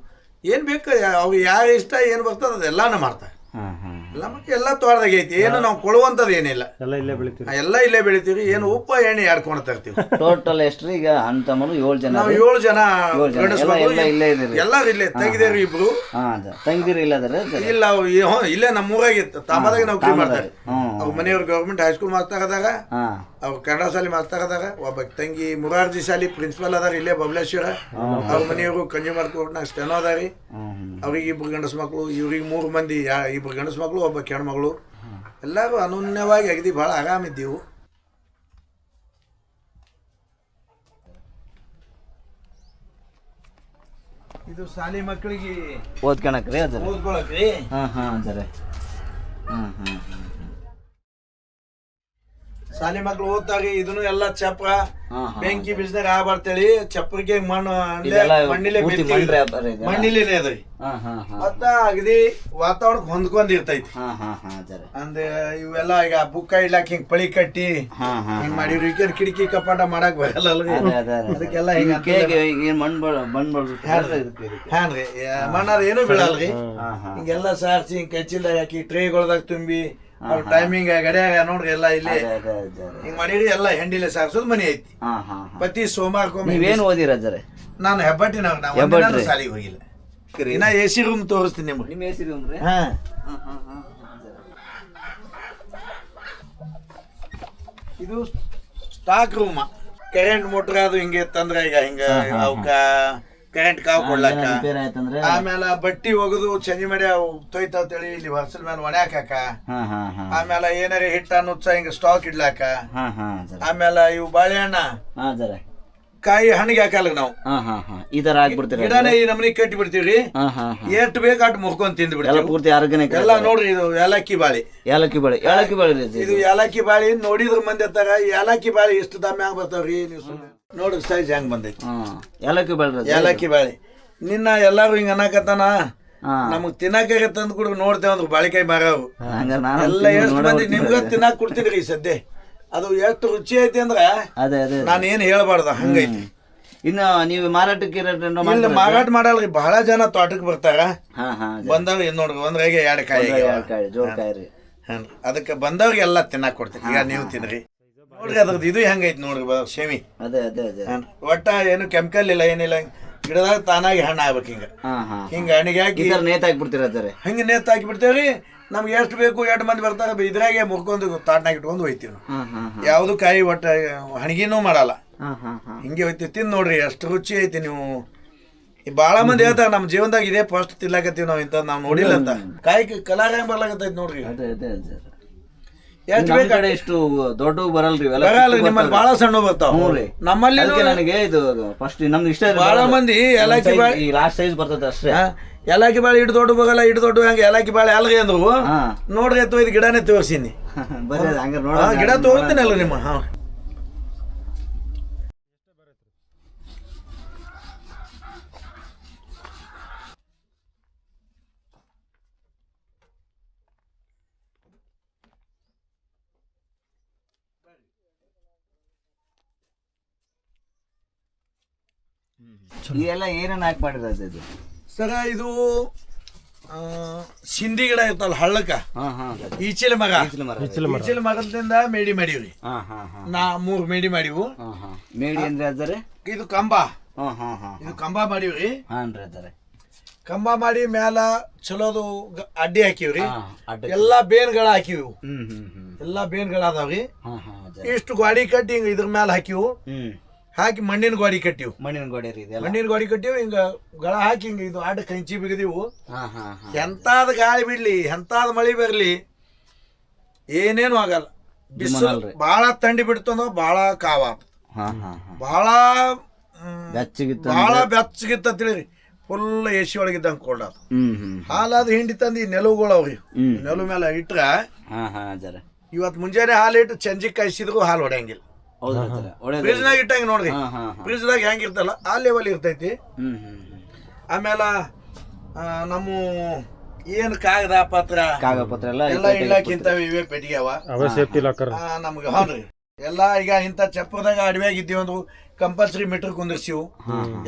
ಏನು ಬೇಕು ಅವು ಯಾರು ಇಷ್ಟ ಏನು ಬರ್ತದೆ ಅದೆಲ್ಲನೂ ಮಾಡ್ತಾರೆ. ಹಾ ಎಲ್ಲ ತೋಟದಾಗ ಐತಿ. ಏನು ನಾವು ಕೊಡುವಂಥದ್ದು ಏನಿಲ್ಲ. ಎಲ್ಲ ಇಲ್ಲೇ ಬೆಳಿತೀವಿ. ಎಲ್ಲ ಇಲ್ಲೇ ಬೆಳಿತೀವಿ. ಏನು ಉಪ್ಪ ಎಣ್ಣೆ ಆಡ್ಕೊಂಡು ತರ್ತೀವಿ. ಟೋಟಲ್ ಎಷ್ಟು ಈಗ ಅಂತ ಮನು ಏಳು ಜನ ನಾವು? ಏಳು ಜನ ಏಳು ಜನ. ಎಲ್ಲ- ಮಕ್ಳು ಎಲ್ಲ ಇಲ್ಲೇ ಇದೀರಿ? ಎಲ್ಲಾರು ಇಲ್ಲೇ ತೆಗಿದೇವ್ರಿ ಇಬ್ರು. ಹಾ ಅದ ಇಲ್ಲ ಅದ್ರ ಇಲ್ಲ ಅವು ಈ- ಹ್ಞೂ, ಇಲ್ಲೇ ನಮ್ಮ ಊರಾಗಿತ್ತು ತಾಮದಾಗ ನೌಕರಿ ಮಾಡ್ತಾರೆ. ಹ್ಮ್ ಅವ್ರ ಮನೆಯವ್ರು ಗೌರ್ಮೆಂಟ್ ಹೈಸ್ಕೂಲ್ ಮಾಡ್ತಾಗದಾಗ ಅದಾರ. ಹಾ. ಅವ್ರು ಕನ್ನಡ ಶಾಲೆ ಅದಾರ. ಒಬ್ಬ ತಂಗಿ ಮುರಾರ್ಜಿ ಶಾಲಿ ಪ್ರಿನ್ಸಿಪಲ್ ಅದಾರ ಇಲ್ಲೇ ಬಬಲೇಶ್ವರ. ಅವ್ರ ಮನೆಯವರು ಕನ್ಸ್ಯೂಮರ್ ಕೋರ್ಟ್ನಾಗ ಸ್ಟೆನೋ ಅದಾರಿ. ಹ್ಮ್ ಅವ್ರಿಗೆ ಇಬ್ರು ಗಂಡಸ್ ಮಕ್ಕಳು ಇವ್ರಿಗೆ ಮೂರು ಮಂದಿ ಯಾ ಇಬ್ರು ಗಂಡಸ್ ಮಕ್ಕಳು ಒಬ್ಬ ಹೆಣ್ಮಗಳು ಎಲ್ಲರೂ ಅನನ್ಯವಾಗಿ ಅಗದಿ ಭಾಳ ಆರಾಮಿದ್ದೀವು ಇದು ಶಾಲಿ ಮಕ್ಕಳಿಗೆ ಓದ್ಕೊಳಕ್ರಿ ಅದ್ರ ಓದ್ಕೊಳಕ್ರಿ? ಹಾ ಹಾ ಅದರೆ ಹಾ ಹ್ಮ್ ಹ್ಮ್. ಶಾಲಿ ಮಕ್ಳು ಓದ್ತಾಗ ಇದನ್ನು ಎಲ್ಲ ಚಪ್ರ. ಬೆಂಕಿ ಬಿಸಿನಾಗ ಆಗ್ಬಾರ್ತೇಳಿ ಚಪ್ರಿಗೆ ಮಣ್ಣು ಮಣ್ಣಿಲೆ ಮಣ್ಣಿಲೆ ಅದ್ರಿ ಮತ್ತ ಅಗದಿ ವಾತಾವರಣಕ್ಕೆ ಹೊಂದ್ಕೊಂಡಿರ್ತೈತಿ. ಇರ್ತೈತಿ ಅಂದ ಹಾ ಇವೆಲ್ಲ ಈಗ ಬುಕ್ಕ ಇಡ್ಲಾಕ್ ಹಿಂಗ್ ಪಳಿ ಕಟ್ಟಿ ಹಿಂಗ್ ಮಾಡಿವ್ರಿ. ಕಿಟಕಿ ಕಪಾಟ ಮಾಡಕ್ ಬರಲ್ಲ. ಅದಕ್ಕೆಲ್ಲ ಹಿಂಗ ಮಣ್ಣಾರ ಏನು ಬೀಳಲ್ರಿ ಹಾ. ಹಿಂಗೆಲ್ಲ ಸಾರಿಸಿ ಹಿಂಗ್ ಕಚ್ಚಿಲ್ದಾಗ ಹಾಕಿ ಟ್ರೇಗೊಳದಾಗ ತುಂಬಿ ಟೈಮಿಂಗ್ ಗಡಿಯಾಗ ನೋಡ್ರಿ ಎಲ್ಲ ಇಲ್ಲಿ. ಹಿಂಗ್ ಮಾಡಿರಿ ಎಲ್ಲ ಹೆಂಡಿಲೆ ಸಾರ್ಸೋದ್ ಮನಿ ಐತಿ. ಪತಿ ಏನ್ ಪ್ರತಿ ಸೋಮವಾರಕ್ಕೊಮ್ಮೆ ನೀವೇನ್ ಓದಿರ ಜರೆ ನಾನು ಹೆಬ್ಬಟ್ಟಿನ ಹೆಬ್ಬಟ್ರಿ? ಸಾಲಿಗೆ ಹೋಗಿಲ್ಲ. ಇನ್ನ ಎ ಸಿ ರೂಮ್ ತೋರಿಸ್ತೀನಿ ನಿಮ್ಗೆ. ನಿಮ್ಮ ರೂಮ್ ಅಂದ್ರೆ ಹಾ. ಇದು ಸ್ಟಾಕ್ ರೂಮ್ ಕರೆಂಟ್ ಮೋಟ್ರ್ ಅದು ಹಿಂಗೆ ತಂದ್ರೆ ಈಗ ಹಿಂಗ ಅವಕ್ಕ ಕರೆಂಟ್ ಕಾವ್ ಕೊಡ್ಲಕ್ಕ ರಿಪೇರ್ ಆಯ್ತಂದ್ರೆ ಆಮೇಲೆ ಬಟ್ಟಿ ಒಗದು ಚಂಜಿ ಮಾಡಿ ಅವು ತೊಯ್ತಾವ್ ತಳಿ ಇಲ್ಲಿ ಹೊಸಲ್ ಮೇಲೆ ಒಣ್ಯಾಕ ಹಾ ಹಾ ಹಾ. ಆಮೇಲೆ ಏನಾರ ಹಿಟ್ಟ ನುಚ್ಚ ಹಿಂಗ ಸ್ಟಾಕ್ ಇಡ್ಲಾಕ. ಹಾ ಆಮೇಲೆ ಇವು ಬಾಳೆಹಣ್ಣ. ಹಾ ಕಾಯಿ ಹಣ್ಣಿಗೆ ಹಾಕಲ್ಲ ನಾವು. ಹಾ ಹಾ ಹಾ. ಈ ತರ ಆಗ್ಬಿಡ್ತೀರ ಗಿಡನೇ ಈ ನಮನಿ ಕಟ್ಟಿ ಬಿಡ್ತೀವ್ರಿ ಹಾ ಹಾ ಹಾ. ಎಷ್ಟು ಬೇಕು ಅಟ್ ಮುರ್ಕೊಂಡ್ ತಿಂದು ಎಲ್ಲ ಬಿಡ್ತೀವಿ ಪೂರ್ತಿ ಆರ್ಗಾನಿಕ್ ಎಲ್ಲ ನೋಡ್ರಿ ಇದು ಏಲಕ್ಕಿ ಬಾಳಿ. ಏಲಕ್ಕಿ ಬಾಳಿ ಏಲಕ್ಕಿ ಬಾಳಿ ಇದು. ಏಲಕ್ಕಿ ಬಾಳಿ ನೋಡಿದ್ರ ಮಂದಿ ಅತ್ತಾಗ ಏಲಕ್ಕಿ ಬಾಳಿ ಎಷ್ಟು ದಮ್ಮ ಹ್ಯಾಂಗ ಬರ್ತಾವ್ರಿ ನೀವು ನೋಡ್ರಿ ಸೈಜ್ ಹೆಂಗ್ ಬಂದೈತಿ. ಹಾ ಏಲಕ್ಕಿ ಯಾಲಕ್ಕಿ ಏಲಕ್ಕಿ ಬಾಳಿ. ನಿನ್ನ ಎಲ್ಲಾರು ಹಿಂಗ ಅನ್ನಕತ್ತಾನ? ಹಾ. ನಮಗ್ ತಿನ್ನಕ ತಂದ್ ಕೂಡ ನೋಡ್ತೇವ ಅಂದ್ರೆ ಬಾಳಿಕಾಯಿ ಮಾರವು ಹಂಗಾರೆ ನಾನು ಎಲ್ಲ ಎಷ್ಟು ಮಂದಿ ನಿಮ್ಗ ತಿನ್ನಾಕ ಕೊಡ್ತೀನಿ ಈ ಸದ್ಯ? ಅದು ಎಷ್ಟು ರುಚಿ ಐತಿ ಅಂದ್ರೆ ಅದೇ ಅದೇ ನಾನು ಏನ್ ಹೇಳ್ಬಾರ್ದ ಹಂಗೈತಿ. ಇನ್ನು ನೀವು ಮಾರಾಟಕ್ಕೆ ಇಲ್ಲಿ ಮಾರಾಟ ಮಾಡಲ್ರಿ ಬಹಳ ಜನ ತೋಟಕ್ಕೆ ಬರ್ತಾರ. ಬಂದವ್ರು ಹಾ ನೋಡ್ರಿ ನೋಡ್ರಿ ಒಂದ್ರಾಗೆ ಎರಡು ಕಾಯಿ. ಅದಕ್ಕೆ ಬಂದವ್ರಿಗೆಲ್ಲ ತಿನ್ನಾಕ ಕೊಡ್ತೀನಿ. ಈಗ ನೀವು ತಿನ್ರಿ. ನೋಡ್ರಿ ಅದ್ರದ್ದು ಇದು ಹೆಂಗೈತಿ ನೋಡ್ರಿ ಶೇಮಿ. ಅದೇ ಅದೇ ಅದೇ. ಒಟ್ಟ ಏನು ಕೆಮಿಕಲ್ ಇಲ್ಲ ಏನಿಲ್ಲ ಗಿಡದಾಗ ತಾನಾಗಿ ಹಣ್ಣು ಆಗ್ಬೇಕು ಹಿಂಗ ಹಿಂಗ ಹಣ್ಣಿಗೆ ಹಾಕಿ ನೇತ ಹಾಕಿ ಹಾಕ್ಬಿಡ್ತೀರ ಅಜ್ಜರೆ ಹಿಂಗ ನೇತ್ ಹಾಕಿ ಬಿಡ್ತೇವ್ರಿ ನಮ್ಗೆ ಎಷ್ಟು ಬೇಕು ಎರಡು ಮಂದಿ ಬರ್ತಾರೆ ಇದ್ರಾಗೆ ಮುರ್ಕೊಂಡು ತಾಟ್ನಾಗ ಇಟ್ಕೊಂಡು ಹೋಯ್ತೀವಿ ನಾವು. ಯಾವುದು ಕಾಯಿ ಒಟ್ಟ ಹಣಗಿನೂ ಮಾಡಲ್ಲ. ಹಿಂಗೆ ಹೋಯ್ತಿ ತಿಂದು ನೋಡ್ರಿ ಎಷ್ಟು ರುಚಿ ಐತಿ ನೀವು. ಈ ಬಾಳ ಮಂದಿ ಹೇಳ್ತಾರೆ ನಮ್ಮ ಜೀವನದಾಗ ಇದೇ ಫಸ್ಟ್ ತಿನ್ಲಾಕತ್ತೀವಿ ನಾವು ಇಂಥ ನಾವು ನೋಡಿಲ್ಲ ಅಂತ. ಕಾಯಿ ಕಲಾರ ಬರ್ಲಾಕತ್ತೈತಿ ನೋಡ್ರಿ. ಕಡೆ ಇಷ್ಟು ದೊಡ್ಡ ಬರಲ್ರಿ ಇವೆಲ್ಲ ಬರಲ್ಲ ನಿಮ್ಮಲ್ಲಿ. ಬಾಳ ಸಣ್ಣ ಬರ್ತಾವ. ಹ್ಞೂ ರೀ. ನಮ್ಮಲ್ಲಿ ಅದಕ್ಕೆ ನನಗೆ ಇದು ಫಸ್ಟ್ ನಮ್ಗೆ ಇಷ್ಟ ಬಹಳ ಬಾಳ ಮಂದಿ ಏಲಕ್ಕಿ ಬಾಳೆ ಈ ಲಾಸ್ಟ್ ಸೈಜ್ ಬರ್ತದೆ ಅಷ್ಟೇ. ಏಲಕ್ಕಿ ಬಾಳೆ ಇಟ್ಟು ದೊಡ್ಡ ಬಗಲ್ಲ ಇಟ್ಟು ದೊಡ್ಡ ಹಂಗೆ ಏಲಕ್ಕಿ ಬಾಳೆ ಅಲ್ಗೆ ಅಂದ್ರು. ನೋಡ್ರಿ ಎತ್ತು ಇದು ಗಿಡನೇ ತೋರಿಸೀನಿ. ಬರೀ ಹಂಗಾರೆ ನೋಡ ಗಿಡ ತೋರಿಸ್ತೀನಲ್ಲ ನಿಮ್ಮ ಹಾ. ಇದೆಲ್ಲ ಏನೇನು ಹಾಕಿ ಮಾಡಿರೋದು ಇದು? ಸರ ಇದು ಆ, ಸಿಂಧಿ ಗಿಡ ಇರ್ತಲ್ಲ ಹಳ್ಳಕ್ಕ? ಹಾ ಹಾ. ಈಚಿಲ ಮಗ ಈಚಲ ಮಗದಿಂದ ಮೇಡಿ ಮಾಡಿವ್ರಿ. ಹಾ ಹಾ ಹಾ. ನಾ ಮೂರ್ ಮೇಡಿ ಮಾಡಿವು. ಹಾ ಹಾ. ಮೇಡಿ ಅಂದ್ರೆ ಅದರ? ಇದು ಕಂಬ. ಹಾ ಹಾ ಹಾ ಇದು ಕಂಬ ಮಾಡಿವ್ರಿ. ಹಾನ್ ರೀ ಅದರೆ. ಕಂಬ ಮಾಡಿ ಮ್ಯಾಲ ಚಲೋದು ಗ- ಅಡ್ಡಿ ಹಾಕಿವ್ರಿ. ಹಾ, ಅಡ್ಡ ಎಲ್ಲಾ ಬೇನ್ಗಳ ಹಾಕಿವಿ. ಹ್ಞೂ ಹ್ಞೂ ಹ್ಮ್. ಎಲ್ಲಾ ಬೇನ್ಗಳ ಅದಾವ್ರಿ. ಹಾ ಹಾ ಅಜ್ಜ. ಇಷ್ಟು ಗಾಡಿ ಕಟ್ಟಿ ಹಿಂಗ ಇದ್ರ ಮ್ಯಾಲ ಹಾಕಿವು. ಹ್ಮ್. ಹಾಕಿ ಮಣ್ಣಿನ ಗೋಡಿ ಕಟ್ಟಿವು. ಮಣ್ಣಿನ ಗೋಡೆ ರೀ ಇದೆಲ್ಲ. ಮಣ್ಣಿನ ಗೋಡಿ ಕಟ್ಟಿವು ಹಿಂಗ ಗಳ ಹಾಕಿ ಹಿಂಗ ಇದು ಅಡ್ಡ ಕಂಚಿ ಬಿಗದಿವು ಹಾ ಹಾ ಹಾ. ಎಂತಾದ ಗಾಳಿ ಬಿಡ್ಲಿ ಎಂತಾದ ಮಳಿ ಬರ್ಲಿ ಏನೇನು ಆಗಲ್ಲ. ಬಿಸಿಲು ಬಹಳ ತಂಡಿ ತಂಡಿ ಬಿಡ್ತಂದ್ರ ಬಹಳ ಕಾವ ಹಾ ಹಾ ಹಾ. ಬಾಳ ಬೆಚ್ಚಗಿತ್ತು ಬಹಳ ಬೆಚ್ಚಗಿತ್ತ ತಿಳಿರಿ. ಫುಲ್ ಎ ಸಿ ಒಳಗಿದ್ದಂಗೆ ಕೊಳ್ಳ ಹ್ಮ್ ಹ್ಮ್ ಹಾಲಾದ ಹಿಂಡಿ ತಂದು ಈ ನೆಲುಗಳು ಹ್ಮ್. ಮೇಲೆ ಇಟ್ರ ಹಾ ಹಾ ಜರ. ಇವತ್ ಮುಂಜಾನೆ ಹಾಲು ಇಟ್ಟು ಚಂಜಿ ಕಾಯಿಸಿದ್ರು ಹಾಲು ಹೊಡೆಯಂಗಿಲ್ಲ. ಹೌದಾ ಜರ ಒಳ್ಳೇದು ಫ್ರಿಜ್ನಾಗ ಇಟ್ಟಂಗ ನೋಡ್ರಿ. ಹಾ ಹಾ ಹೆಂಗ ಇರ್ತಲ್ಲ ಆ ಲೆವೆಲ್ ಇರ್ತೈತಿ. ಹ್ಮ್ ಹ್ಮ್ ಹ್ಮ್. ಆಮೇಲೆ ಪತ್ರ ನಮ್ಮ ಏನು ಕಾಗದ ಪತ್ರ ಕಾಗಪತ್ರ ಎಲ್ಲ ಎಲ್ಲ ಇಡ್ಲಾಕಿಂತ ಇವೇ ಪೆಟ್ಟಿಗೆ ಅವ. ಅವೇ ಸೇಫ್ಟಿ ಲಾಕರ್. ಆ, ನಮ್ಗೆ ಹೌದ್ರಿ. ಎಲ್ಲ ಈಗ ಇಂಥ ಚಪ್ಪರದಾಗ ಅಡವೆಯಾಗಿದ್ದೀವಿ ಅಂದ್ರು ಕಂಪಲ್ಸರಿ ಮೀಟರ್ ಕುಂದಿರ್ಸಿವು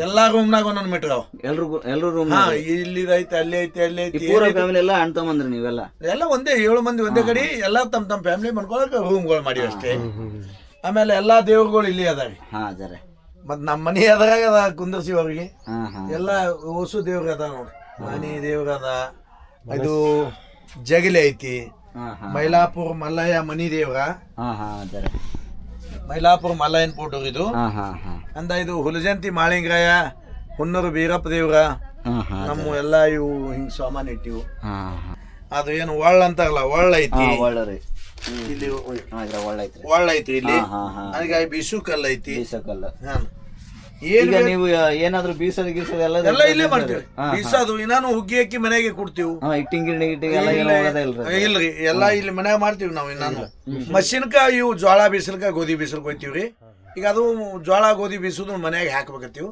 ಎಲ್ಲಾ ರೂಮ್ನಾಗ ಒಂದೊಂದು ಮೀಟರ್ ಅವ. ಎಲ್ರು ಎಲ್ರು ರೂಮ್ ಹಾ ಇಲ್ಲಿ ಐತೆ ಅಲ್ಲಿ ಐತೆ ಅಲ್ಲಿ ಈ ಐತಿ ಪೂರ ಫ್ಯಾಮಿಲಿ ಎಲ್ಲ ಅಣ್ಣ ತಮ್ಮಂದ್ರಿ ನೀವೆಲ್ಲ. ಎಲ್ಲ ಒಂದೇ ಏಳು ಮಂದಿ ಒಂದೇ ಕಡೆ ಎಲ್ಲ ತಮ್ಮ ತಮ್ಮ ಫ್ಯಾಮಿಲಿ ಮಾಡ್ಕೊಳಕ್ ರೂಮ್ಗಳು ಮಾಡಿ ಅಷ್ಟೇ. ಆಮೇಲೆ ಎಲ್ಲಾ ದೇವರುಗಳು ಇಲ್ಲಿ ಅದಾವೆ. ಹಾ ಜರ ಮತ್ ನಮ್ಮ ಮನೆ ಅದ್ರಾಗ ಅದ ಕುಂದರ್ಸಿ ಅವ್ರಿಗೆ. ಎಲ್ಲಾ ಹಾ. ಎಲ್ಲ ಹೊಸು ದೇವ್ರ ಅದ ನೋಡ್ರಿ. ಮನಿ ದೇವ್ರ ಅದ. ಇದು ಜಗಲಿ ಐತಿ. ಹಾ ಹಾ. ಮೈಲಾಪುರ ಮಲ್ಲಯ್ಯ ಮನಿ ದೇವ್ರ. ಹಾ ಹಾ ಜರ ಮೈಲಾಪುರ ಮಲ್ಲಯ್ಯನ ಫೋಟೋ ಇದು. ಹಾ ಹಾ ಹಾ. ಅಂದ ಇದು ಹುಲಜಂತಿ ಮಾಳಿಂಗರಾಯ ಹುನ್ನೂರು ಬೀರಪ್ಪ ದೇವ್ರ. ಹಾ ಹಾ ನಮ್ಮ ಎಲ್ಲ ಇವು ಹಿಂಗ್ ಸಾಮಾನ್ ಇಟ್ಟಿವು. ಹಾ ಹಾ. ಅದು ಏನು ಒಳ್ಳ ಅಂತಾರಲ್ಲ ಒಳ್ಳ ಐತಿ. ಹಾ ಒಳ್ಳೆ ರೀ. ಇಲ್ಲಿ ಹಾ ಇದ್ರ ಒಳ್ಳೆ ಐತ್ರಿ. ಒಳ್ಳ ಐತಿ ಇಲ್ಲಿ. ಹಾ ಹಾ ಹಾ. ಬಿಸು ಕಲ್ಲ ಐತಿ. ಬೀಸಕ್ಕಲ್ಲ ಹಾಂ. ಏನ್ ಈಗ ನೀವು ಏನಾದ್ರು ಬೀಸೋದು ಗೀಸೋದು ಎಲ್ಲ ಎಲ್ಲ ಇಲ್ಲೇ ಮಾಡ್ತೀವಿ. ಹಾ, ಬೀಸೋದು ನಾನು ಹುಗ್ಗಿ ಹಾಕಿ ಮನೆಗೆ ಕೊಡ್ತೀವಿ. ಹಾ ಇಟ್ಟಿಂಗ್ ಗಿರಣಿ ಗಿಟ್ಟಿಂಗ್ ಎಲ್ಲ ಏನು ಹೋಗೋದೇ ಇಲ್ರಿ ಇಲ್ರಿ. ಎಲ್ಲಾ ಇಲ್ಲಿ ಮನ್ಯಾಗ ಮಾಡ್ತೀವಿ ನಾವು ಇನ್ನಾನು. ಮಷಿನ್ಕಾಯಿ ಇವು ಜೋಳ ಬೀಸಲ್ಕ ಗೋಧಿ ಬೀಸಲ್ಕ ಹೋಯ್ತೀವ್ರಿ. ಈಗ ಅದು ಜೋಳ ಗೋಧಿ ಬೀಸುದು ಮನ್ಯಾಗ ಹಾಕ್ಬೇಕತ್ತೀವಿ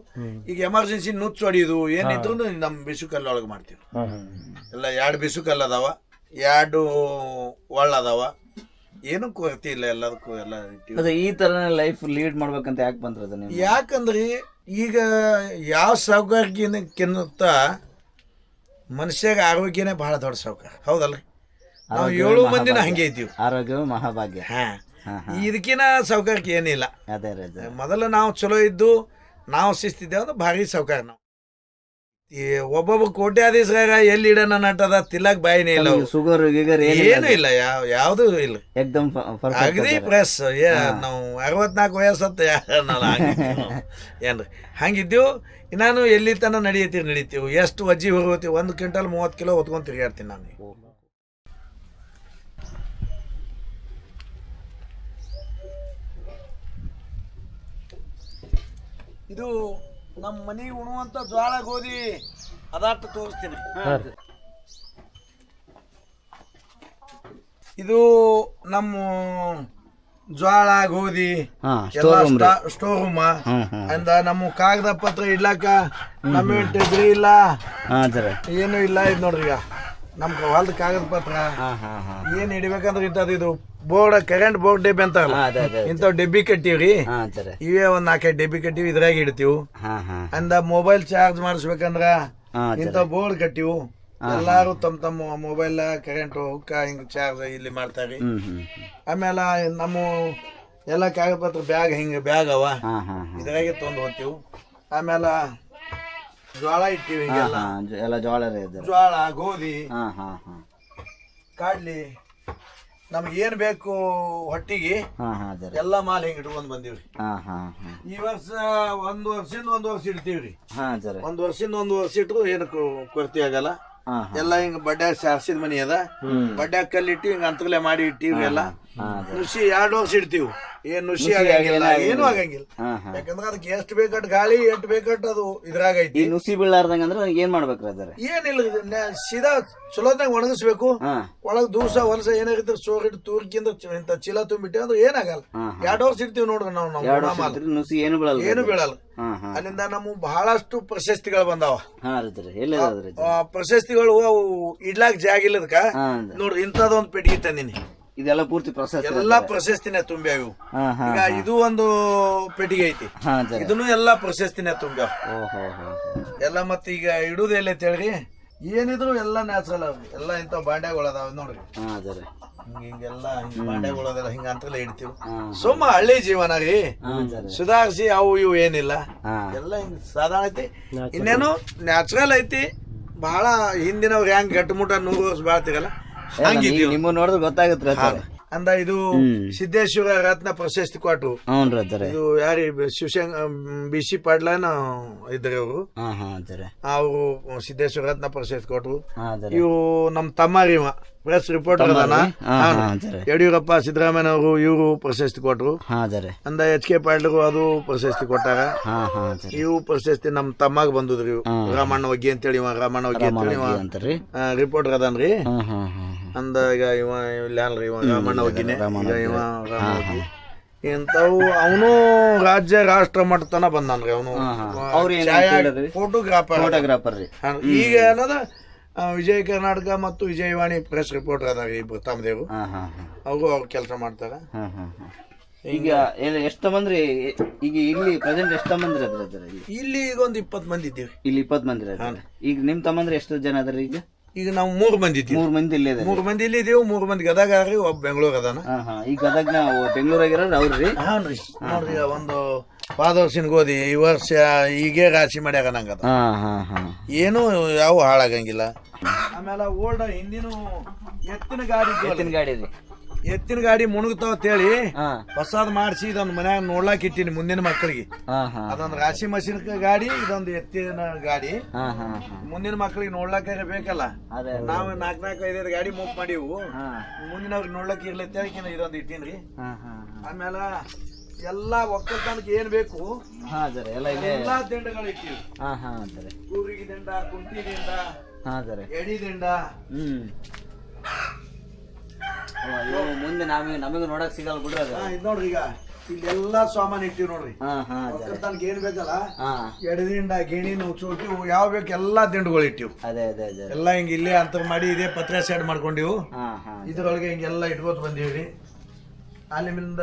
ಈಗ ಎಮರ್ಜೆನ್ಸಿ ನುಚ್ಚು ಹೊಡಿಯೋದು ಏನಿದ್ರು ನಮ್ಮ ಬಿಸು ಕಲ್ಲೊಳಗೆ ಮಾಡ್ತೀವಿ. ಎಲ್ಲ ಎರಡು ಬಿಸು ಕಲ್ಲು ಅದಾವ. ಎರಡು ಒಳ್ಳ ಅದಾವ. ಏನು ಕೊರತೆ ಇಲ್ಲ ಎಲ್ಲದಕ್ಕೂ ಎಲ್ಲ ಇಟ್ಟಿವಿ ಅದೇ ಈ ತರ ಲೈಫ್ ಲೀಡ್ ಮಾಡ್ಬೇಕಂತ ಯಾಕೆ ಬಂದ್ರದ ನೀವು? ಯಾಕಂದ್ರಿ ಈಗ ಯಾವ ಸಾವುಕಾರಿಗಿನ್ನಕ್ಕಿಂತ ಮನುಷ್ಯಾಗ ಆರೋಗ್ಯನೇ ಬಹಳ ದೊಡ್ಡ ಸೌಕರ್ಯ. ಹೌದಲ್ರಿ? ನಾವು ಏಳು ಮಂದಿನ ಹಂಗೆ ಇದ್ದೀವಿ. ಆರೋಗ್ಯ ಮಹಾಭಾಗ್ಯ. ಹಾ. ಹಾ ಹಾ. ಇದಕ್ಕಿನ ಸಾವುಕಾರಕ್ಕೆ ಏನಿಲ್ಲ. ಅದೇ ಮೊದಲು ನಾವು ಚಲೋ ಇದ್ದು ನಾವು ಶಿಸ್ತಿದ್ದೇವೆ ಅಂದ್ರೆ ಭಾರಿ ಸೌಕರ್ಯ ನಾವು. ಈ ಒಬ್ಬೊಬ್ಬ ಕೋಟ್ಯಾಧೀಶರಾಗ ಎಲ್ಲಿ ಇಡೋಣ ನಟದ ತಿಲಕ್ ಬಾಯಿನೇ ಇಲ್ಲ ಅವು. ಶುಗರ್ ಗಿಗರ್ ಏನು ಏನೂ ಇಲ್ಲ ಯಾವ ಯಾವುದು ಇಲ್ಲ. ಎಕ್ದಮ್ ಅಗದಿ ಪ್ರೆಸ್ ಏ ನಾವು ಅರವತ್ನಾಲ್ಕು ವಯಸ್ಸತ್ತ ಏನ್ರಿ? ಹಂಗಿದ್ದೀವಿ ನಾನು ಎಲ್ಲಿ ತನ ನಡಿಯತ್ತೀವಿ ನಡೀತೀವಿ ಎಷ್ಟು ವಜ್ಜಿ ಹೋಗ್ತೀವಿ ಒಂದು ಕ್ವಿಂಟಲ್ ಮೂವತ್ತು ಕಿಲೋ ಹೊತ್ಕೊಂಡು ತಿರುಗಾಡ್ತೀನಿ ನಾನು. ಇದು ನಮ್ಮ ಮನೆಗೆ ಉಣುವಂತ ಜ್ವಾಳ ಗೋಧಿ ಅದಾಟ ತೋರಿಸ್ತೀನಿ. ಇದು ನಮ್ಮ ಜ್ವಾಳ ಗೋಧಿ ಸ್ಟೋರ್ ರೂಮ್ ಅಂದ ನಮ್ಮ ಕಾಗದ ಪತ್ರ ಇಡ್ಲಾಕ ನಮ್ಮ ಡಿಗ್ರಿ ಇಲ್ಲ. ಏನು ಇಲ್ಲ ಇದು ನೋಡ್ರಿ ಈಗ. ನಮ್ ಹೊಲ್ದ ಕಾಗದ ಪತ್ರ. ಹಾ ಹಾ ಹಾ. ಏನ್ ಹಿಡಿಬೇಕಂದ್ರೆ ಇಟ್ಟದ ಇದು. ಬೋರ್ಡ್ ಕರೆಂಟ್ ಬೋರ್ಡ್ ಡಬ್ಬಿ ಅಂತ ಅದೇ ಅದೇ ಇಂಥವ್ ಡೆಬ್ಬಿ ಕಟ್ಟಿವ್ರಿ? ಹಾ ಇವೇ ಒಂದ್ ನಾಲ್ಕೈದು ಡಬ್ಬಿ ಕಟ್ಟಿವಿ ಇದ್ರಾಗ ಇಡ್ತೀವಿ. ಹಾ ಹಾ. ಅಂದ ಮೊಬೈಲ್ ಚಾರ್ಜ್ ಮಾಡಿಸ್ಬೇಕಂದ್ರ ಹಾ ಇಂಥ ಬೋರ್ಡ್ ಕಟ್ಟಿವು. ಎಲ್ಲಾರು ತಮ್ಮ ತಮ್ಮ ಮೊಬೈಲ್ ಕರೆಂಟ್ ಹುಕ್ಕ ಹಿಂಗ್ ಚಾರ್ಜ್ ಇಲ್ಲಿ ಮಾಡ್ತಾರೆ. ಹ್ಮ್ ಹ್ಮ್ ಆಮೇಲೆ ನಮ್ಮ ಎಲ್ಲ ಕಾಗದ ಪತ್ರ ಬ್ಯಾಗ್ ಹಿಂಗ ಬ್ಯಾಗ್ ಅವ. ಹಾ ಹಾ ಹಾ. ಇದ್ರಾಗೆ ತೊಂದು ಹೋಗ್ತೀವಿ. ಆಮೇಲೆ ಜೋಳ ಇಟ್ಟಿವಿ ಹಾ ಹಿಂಗೆಲ್ಲ. ಹಾ ಜ- ಎಲ್ಲ ಜೋಳ ಗೋಧಿ ಹಾ ಹಾ ಹಾ. ಕಾಡ್ಲಿ ನಮ್ಗೆ ಏನ್ ಬೇಕು ಹೊಟ್ಟಿಗೆ ಹಾ ಹಾ ಜರ ಎಲ್ಲ ಮಾಲ್ ಹಿಂಗ್ ಇಟ್ಕೊಂಡ್ ಬಂದಿವ್ರಿ. ಹಾ ಹಾ ಹಾ. ಈ ವರ್ಷ ಒಂದ್ ವರ್ಷದಿಂದ ಒಂದ್ ವರ್ಷ ಇಡ್ತೀವ್ರಿ. ಹಾ ಜರ ಒಂದ್ ವರ್ಷದಿಂದ ಒಂದ್ ವರ್ಷ ಇಟ್ಟು ಏನು ಕೊರತೆ ಆಗಲ್ಲ. ಹಾ ಎಲ್ಲ ಹಿಂಗ್ ಬಡ್ಡ್ಯಾಗ ಸಾರ್ಸಿದ ಮನಿ ಅದ. ಬಡ್ಡ್ಯಾಗ ಕಲ್ಲಿಟ್ಟು ಹಿಂಗ ಅಂತರ್ಲೆ ಮಾಡಿ ಇಟ್ಟಿವ್ರಿ ಎಲ್ಲ. ನುಸಿ ಎರಡು ವರ್ಷ ಇಡ್ತೀವಿ. ಏನ್ ನುಸಿ ಆಗಂಗಿಲ್ಲ ಏನು ಆಗಂಗಿಲ್ಲ. ಯಾಕಂದ್ರೆ ಅದಕ್ಕೆ ಎಷ್ಟು ಬೇಕಟ್ ಗಾಳಿ ಎಷ್ಟು ಬೇಕಟ್ ಅದು ಇದ್ರಾಗ ಈ ಐತಿ ನುಸಿ ಬೀಳಾರ್ದಂಗ ಅಂದ್ರೆ ಏನ್ ಮಾಡ್ಬೇಕ್ರಿ ಅದರ ಏನಿಲ್ಲ ಸೀದಾ ಚಲೋದ್ನಾಗ ಒಣಗಿಸ್ಬೇಕು. ಒಳಗ್ ದೂಸ ಹೊಲಸ ಏನಾಗಿತ್ತು ಸೋರ್ ಇಟ್ಟು ತೂರ್ಕಿಂದ ಇಂತ ಚೀಲ ತುಂಬಿಟ್ಟೆ ಅಂದ್ರೆ ಏನಾಗಲ್ಲ. ಎರಡು ವರ್ಷ ಇಡ್ತೀವಿ ನೋಡ್ರಿ ನಾವು ನಮ್ಮ. ನುಸಿ ಏನು ಬೀಳಲ್ಲ ಏನು ಬೀಳಲ್ಲ. ಅಲ್ಲಿಂದ ನಮ್ಮ ಬಹಳಷ್ಟು ಪ್ರಶಸ್ತಿಗಳು ಬಂದಾವ. ಪ್ರಶಸ್ತಿಗಳು ಇಡ್ಲಾಕ್ ಜಾಗ ಇಲ್ಲದಕ್ಕ ನೋಡ್ರಿ ಇಂಥದೊಂದು ಪೆಟ್ಟಿಗೆ ತಂದಿನಿ. ಇದೆಲ್ಲ ಪೂರ್ತಿ ಪ್ರೊಸೆಸ್ ಎಲ್ಲ ಪ್ರಶಸ್ತಿನೇ ತುಂಬಿ ಅವು. ಈಗ ಇದು ಒಂದು ಪೆಟ್ಟಿಗೆ ಐತಿ. ಇದನ್ನು ಎಲ್ಲಾ ಪ್ರಶಸ್ತಿನೇ ತುಂಬಿ ಎಲ್ಲಾ ಮತ್ತೆ ಈಗ ಇಡುದು ಎಲ್ಲ ಹೇಳ್ರಿ? ಏನಿದ್ರು ಎಲ್ಲ ನ್ಯಾಚುರಲ್ ಎಲ್ಲಾ ಎಲ್ಲ ಇಂತ ಬಾಂಡ್ಯಾಗಳು ಅದಾವ ನೋಡ್ರಿ. ಹಾ ಜರ. ಹಿಂಗ ಹಿಂಗೆಲ್ಲ ಹಿಂಗ ಬಾಂಡ್ಯಾಗಳು ಅದೆಲ್ಲ ಹಿಂಗ ಅಂತಲೇ ಇಡ್ತೀವಿ. ಸುಮ್ಮ ಹಳ್ಳಿ ಜೀವನ ರೀ. ಸುಧಾರಿಸಿ ಅವು ಇವು ಏನಿಲ್ಲ. ಎಲ್ಲ ಹಿಂಗ ಸಾಧಾರಣ ಐತಿ. ಇನ್ನೇನು ನ್ಯಾಚುರಲ್ ಐತಿ. ಬಹಳ ಹಿಂದಿನವ್ರು ಹೆಂಗ್ ಗಟ್ಟುಮುಟ್ಟ ನೂರು ವರ್ಷ ಬಾಳ್ತಿರಲ್ಲ? ಹಂಗಿದ್ದೀವಿ ನಿಮ್ಮ ನೋಡಿದ್ರೆ ಗೊತ್ತಾಗುತ್ತೆ ಅಂದ ಇದು ಸಿದ್ದೇಶ್ವರ ರತ್ನ ಪ್ರಶಸ್ತಿ ಕೊಟ್ಟು ಹ್ಞೂ ರೀ ಅಜ್ಜಾರ ಇದು ಯಾರಿ ಶಿವಶಂಕ ಬಿ ಸಿ ಪಾಡ್ಲನ ಇದ್ರಿ ಅವರು ಅವರು ಸಿದ್ದೇಶ್ವರ ರತ್ನ ಪ್ರಶಸ್ತಿ ಕೊಟ್ರು. ಇವು ನಮ್ಮ ತಮ್ಮ ರೀವ ಪ್ರೆಸ್ ರಿಪೋರ್ಟರ್ ಅದಾನ. ಯಡಿಯೂರಪ್ಪ ಸಿದ್ದರಾಮಯ್ಯ ಅವರು ಇವರು ಪ್ರಶಸ್ತಿ ಕೊಟ್ರು. ಅಂದ ಎಚ್ ಕೆ ಪಾಡ್ಲರು ಅದು ಪ್ರಶಸ್ತಿ ಕೊಟ್ಟಾರ. ಇವು ಪ್ರಶಸ್ತಿ ನಮ್ಮ ತಮ್ಮಾಗ ಬಂದದ್ರಿ ಇವು. ರಾಮಣ್ಣ ಒಗ್ಗಿ ಅಂತೇಳಿ ರಾಮಣ್ಣ ಒಗ್ಗಿ ಅಂತೇಳಿ. ರಿಪೋರ್ಟರ್ ಅದಾನ್ರಿ. ಹಾ ಹಾ ಹಾ ಅಂದ ಈಗ ಇವ ಇಲ್ಲ ಅಲ್ರಿ ಇವ ರಾಮಣ್ಣ ಈಗ ಇವ ರಾಮ ಇಂಥವು ಅವನು ರಾಜ್ಯ ರಾಷ್ಟ್ರ ಮಟ್ಟತನ ರೀ ಅವನು. ಅವ್ರು ಏನ್ ಹೇಳ್ತಾರ್ರಿ? ಫೋಟೋಗ್ರಾಫರ್ ಫೋಟೋಗ್ರಾಫರ್ ರೀ. ಈಗ ಏನದ? ಆ, ವಿಜಯ ಕರ್ನಾಟಕ ಮತ್ತು ವಿಜಯವಾಣಿ ಪ್ರೆಸ್ ರಿಪೋರ್ಟರ್ ಅದಾರ ಇಬ್ರು ತಮ್ಮದೇವು ಹಾ ಹಾ ಹಾ. ಅವರು ಅವ್ರು ಕೆಲಸ ಮಾಡ್ತಾರ. ಹಾ ಹಾ ಹಾ. ಈಗ ಎಲ್ಲ ಎಷ್ಟ ಮಂದ್ರಿ? ಈಗ ಇಲ್ಲಿ ಪ್ರೆಸೆಂಟ್ ಎಷ್ಟು ಮಂದಿ ಅದ್ರ ಇಲ್ಲಿ ಇಲ್ಲಿ ಈಗ ಒಂದ್ ಇಪ್ಪತ್ ಮಂದಿ ಇದ್ದೀವಿ. ಇಲ್ಲಿ ಇಪ್ಪತ್ ಮಂದಿ ಅದ್ರ ಈಗ ನಿಮ್ ತಮ್ಮಂದ್ರೆ ಎಷ್ಟು ಜನ ಅದ್ರ ಈಗ ಈಗ ನಾವು ಮೂರು ಮಂದಿ ಇದ್ದೀವಿ. ಮೂರ್ ಮಂದಿ ಇಲ್ಲೇ ಮೂರ್ ಮೂರು ಮಂದಿ ಇಲ್ಲಿ ಇದೀವಿ ಮೂರು ಮಂದಿ ಗದಗ ರೀ ಒಬ್ಬ ಬೆಂಗಳೂರು ಅದಾನ. ಈ ಹಾ ನಾವು ಗದಗ್ನ ಬೆಂಗಳೂರಾಗಿರೋರು ಅವ್ರಿ ಹಾನ್ರಿ. ನೋಡ್ರಿ ಈಗ ಒಂದು ವರ್ಷಿನ ಗೋಧಿ ಈ ವರ್ಷ ಈಗೇ ರಾಶಿ ಮಾಡ್ಯಾಗ ನಂಗದ. ಹಾ ಹಾ ಹಾ. ಏನು ಯಾವ ಹಾಳಾಗಂಗಿಲ್ಲ. ಆಮೇಲೆ ಓಲ್ಡ್ ಹಿಂದಿನ ಎತ್ತಿನ ಗಾಡಿ ಎತ್ತಿನ ಗಾಡಿ ರೀ. ಎತ್ತಿನ ಗಾಡಿ ಮುಣುಗ್ತಾವ ಅಂತೇಳಿ ಹಾ. ಹೊಸಾದ್ ಮಾಡಿಸಿ ಇದೊಂದು ಮನ್ಯಾಗ ನೋಡ್ಲಾಕ್ ಇಟ್ಟಿನಿ ಮುಂದಿನ ಮಕ್ಕಳಿಗೆ ಹಾ ಹಾ. ಅದೊಂದು ರಾಶಿ ಮಷಿನ್ ಗಾಡಿ ಇದೊಂದು ಎತ್ತಿನ ಗಾಡಿ. ಹಾ ಹಾ ಹಾ. ಮುಂದಿನ ಮಕ್ಕಳಿಗೆ ನೋಡ್ಲಾಕ ಬೇಕಲ್ಲ? ಅದೇ ನಾವು ನಾಲ್ಕು ನಾಲ್ಕು ಐದೈದು ಗಾಡಿ ಮೂವ್ ಮಾಡಿವು. ಹಾ. ಮುಂದಿನವ್ರಿಗೆ ನೋಡ್ಲಾಕ ಇರ್ಲಿ ಅಂತೇಳಿ ಇದೊಂದು ಇಟ್ಟಿನ್ರಿ. ಹಾ ಹಾ ಆಮೇಲೆ ಎಲ್ಲಾ ಒಕ್ಕಲ್ತನಕ್ಕೆ ಏನ್ ಬೇಕು? ಹಾ ಎಲ್ಲ ಇದೆ ಎಲ್ಲಾ ದಿಂಡಗಳು ಇಟ್ಟಿವಿ. ಹಾ ಹಾ ಕೂರಿಗೆ ದಿಂಡ ಕುಂಟಿ ದಿಂಡ ಹಾ ಎಡಿ ದಿಂಡ ಹ್ಮ್. ಇವು ಮುಂದೆ ನಮಗೆ ನಮಗೆ ನೋಡಕ್ ಸಿಗಲ್ಲ ಬಿಡ್ರಿ ಅದು. ಇದ್ ನೋಡ್ರಿ ಈಗ. ಇಲ್ಲೆಲ್ಲಾ ಸಾಮಾನ್ ಇಟ್ಟಿವಿ ನೋಡ್ರಿ. ಹಾ ಹಾ ಒಕ್ಕಲ್ತನಕ್ಕೆ ಏನ್ ಬೇಕಲ್ಲ? ಹಾ. ಎಡದಿಂದ ಗಿಣಿನು ಚೋಟಿ ಯಾವ ಬೇಕು ಎಲ್ಲಾ ದಿಂಡುಗಳು ಇಟ್ಟಿವು. ಅದೇ ಅದೇ ಅದೇ ಎಲ್ಲಾ ಹಿಂಗ ಇಲ್ಲೇ ಅಂತ ಮಾಡಿ ಇದೇ ಪತ್ರ ಸೈಡ್ ಮಾಡ್ಕೊಂಡಿವು. ಹಾ ಹಾ ಇದ್ರೊಳಗೆ ಹಿಂಗೆಲ್ಲ ಇಟ್ಕೋತ ಬಂದೀವ್ರಿ. ಅಲ್ಲಿಂದ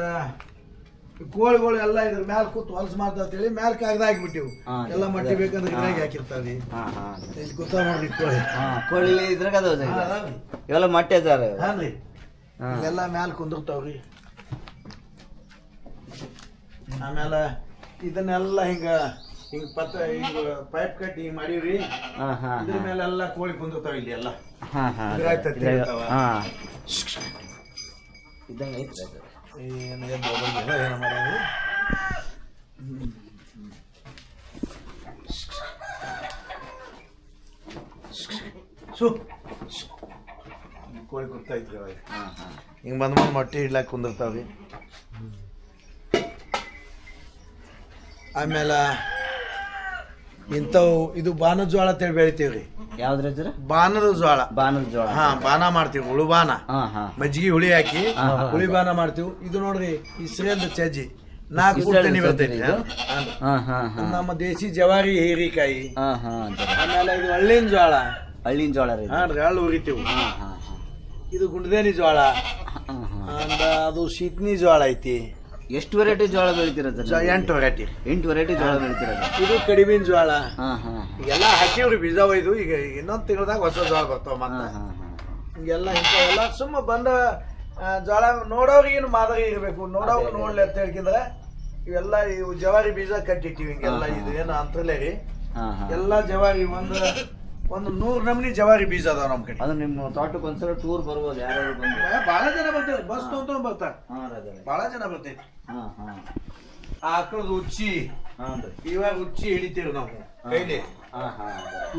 ಕೋಳಿಗಳು ಎಲ್ಲ ಇದ್ರ ಮ್ಯಾಲ ಕೂತ್ ಹೊಲಸ್ ಮಾಡ್ತಾ ಅಂತೇಳಿ ಮ್ಯಾಲ ಕಾಗದ ಹಾಕ್ಬಿಟ್ಟಿವು. ಎಲ್ಲ ಮಟ್ಟಿ ಬೇಕಂದ್ರೆ ಇದ್ರಾಗ ಹಾಕಿರ್ತಾರಿ ಹಾ ಹಾ ಇಲ್ಲಿ ನೋಡ್ರಿ ಕೋಳಿ. ಹಾ ಕೋಳಿ ಇದ್ರಾಗ ಅದಾವ. ಇವೆಲ್ಲ ಮೊಟ್ಟೆ ಸರ್ ಹಾನ್ರಿ. ಇವೆಲ್ಲ ಮ್ಯಾಲ ಕುಂದಿರ್ತಾವ್ರಿ. ಆಮೇಲೆ ಇದನ್ನೆಲ್ಲ ಹಿಂಗ ಹಿಂಗ ಪತ್ರ ಹಿಂಗ ಪೈಪ್ ಕಟ್ಟಿ ಹಿಂಗ್ ಮಾಡೀವ್ರಿ ಇದ್ರ ಮೇಲೆಲ್ಲ ಕೋಳಿ ಕುಂದಿರ್ತಾವ ಇಲ್ಲಿ ಎಲ್ಲ. ಇದ್ದಂಗೆ ಐತ್ರಿ. ಏನು ಏನೋ ಮಾಡೋದು? ಸು ಸು. ಕೋಳಿ ಕುರ್ತೈತ್ರಿ ಅವಾಗ. ಹಾ ಹಾ. ಹಿಂಗೆ ಬಂದ್ ಬಂದು ಮೊಟ್ಟೆ ಇಡ್ಲಾಕ ಕುಂದಿರ್ತಾವ್ರಿ. ಆಮೇಲೆ ಇಂಥವು ಇದು ಬಾನದ ಜೋಳ ಅಂತೇಳಿ ಬೆಳಿತೀವ್ರಿ. ಯಾವ್ದ್ರ ಸರ್ ಬಾನದ ಜೋಳ ಬಾನದ ಜೋಳ ಹಾ ಬಾನ ಮಾಡ್ತೀವಿ ಹುಳು ಬಾನ. ಹಾ ಹಾ. ಮಜ್ಜಿಗೆ ಹುಳಿ ಹಾಕಿ ಹುಳಿ ಬಾನ ಮಾಡ್ತೀವಿ. ಇದು ನೋಡ್ರಿ ಇಸ್ರೇಲ್ ಚಜ್ಜಿ. ನಾಲ್ಕು ಪುಟ್ಟನಿ ಬರ್ತೈತಿ ಹಾ. ಹಾ ಹಾ ನಮ್ಮ ದೇಶಿ ಜವಾರಿ ಹೀರಿಕಾಯಿ. ಹಾ ಹಾ ಅಂತಾರೆ. ಆಮೇಲೆ ಇದು ಹಳ್ಳಿನ ಜೋಳ ಹಳ್ಳಿನ ಜೋಳ ರೀ ಹಾ ರೀ ಹಳ್ಳು ಉರಿತೀವಿ. ಹಾ ಹಾ. ಇದು ಗುಂಡದೇನಿ ಜೋಳ ಅಂದ ಅದು ಶೀತನಿ ಜೋಳ ಐತಿ. ಎಷ್ಟು ವೆರೈಟಿ ಜೋಳ ಬೆಳಿತೀರ ಜ- ಎಂಟು ವೆರೈಟಿ ಎಂಟು ವೆರೈಟಿ ಜೋಳ ಬೆಳಿತೀರ ಇದು ಕಡಿಮಿನ ಜೋಳ ಹಾ ಹಾ. ಈಗೆಲ್ಲ ಹಾಕಿವ್ರಿ ಬೀಜ ಒಯ್ದು ಈಗ ಇನ್ನೊಂದು ತಿಂಗಳದಾಗ ಹೊಸ ಜೋಳ ಬರ್ತಾವ ಹಾ ಮತ್ತೆ ಹಾ. ಹಿಂಗೆಲ್ಲ ಇಂಥವೆಲ್ಲ ಸುಮ್ಮ ಬಂದ ಜೋಳ ಜೋಳ ನೋಡೋರಿಗೇನು ಮಾದರಿ ಇರಬೇಕು. ನೋಡೋರು ನೋಡ್ಲಿ ಅಂತ ಹೇಳ್ಕಿಂದ್ರೆ ಇವೆಲ್ಲ ಇವು ಜವಾರಿ ಬೀಜ ಕಟ್ಟಿಟ್ಟಿವಿ ಹಿಂಗೆಲ್ಲ. ಇದು ಏನು ಅಂತಲೇ ರೀ. ಹಾ ಹಾ. ಎಲ್ಲ ಜವಾರಿ ಒಂದು ಒಂದು ನೂರು ನಮ್ನಿ ಜವಾರಿ ಬೀಜ ಅದಾವ ನಮ್ ಕಡೆ. ಅದು ನಿಮ್ಮ ತೋಟಕ್ಕೆ ಒಂದ್ಸಲ ಟೂರ್ ಬರ್ಬೋದು ಯಾರು ಬಂದು ಬಹಳ ಜನ ಬರ್ತಾರೆ. ಬಸ್ ತೊಗೊಂಡ್ ಬರ್ತಾರ. ಹಾ ಬಹಳ ಜನ ಬರ್ತೈತಿ ಹಾ ಹಾ. ಆಕಳದ ಉಚ್ಚಿ. ಹಾ ರೀ ಇವಾಗ ಉಚ್ಚಿ ಹಿಡಿತೀವಿ ನಾವು. ಕೈಲಿ. ಹಾ ಹಾ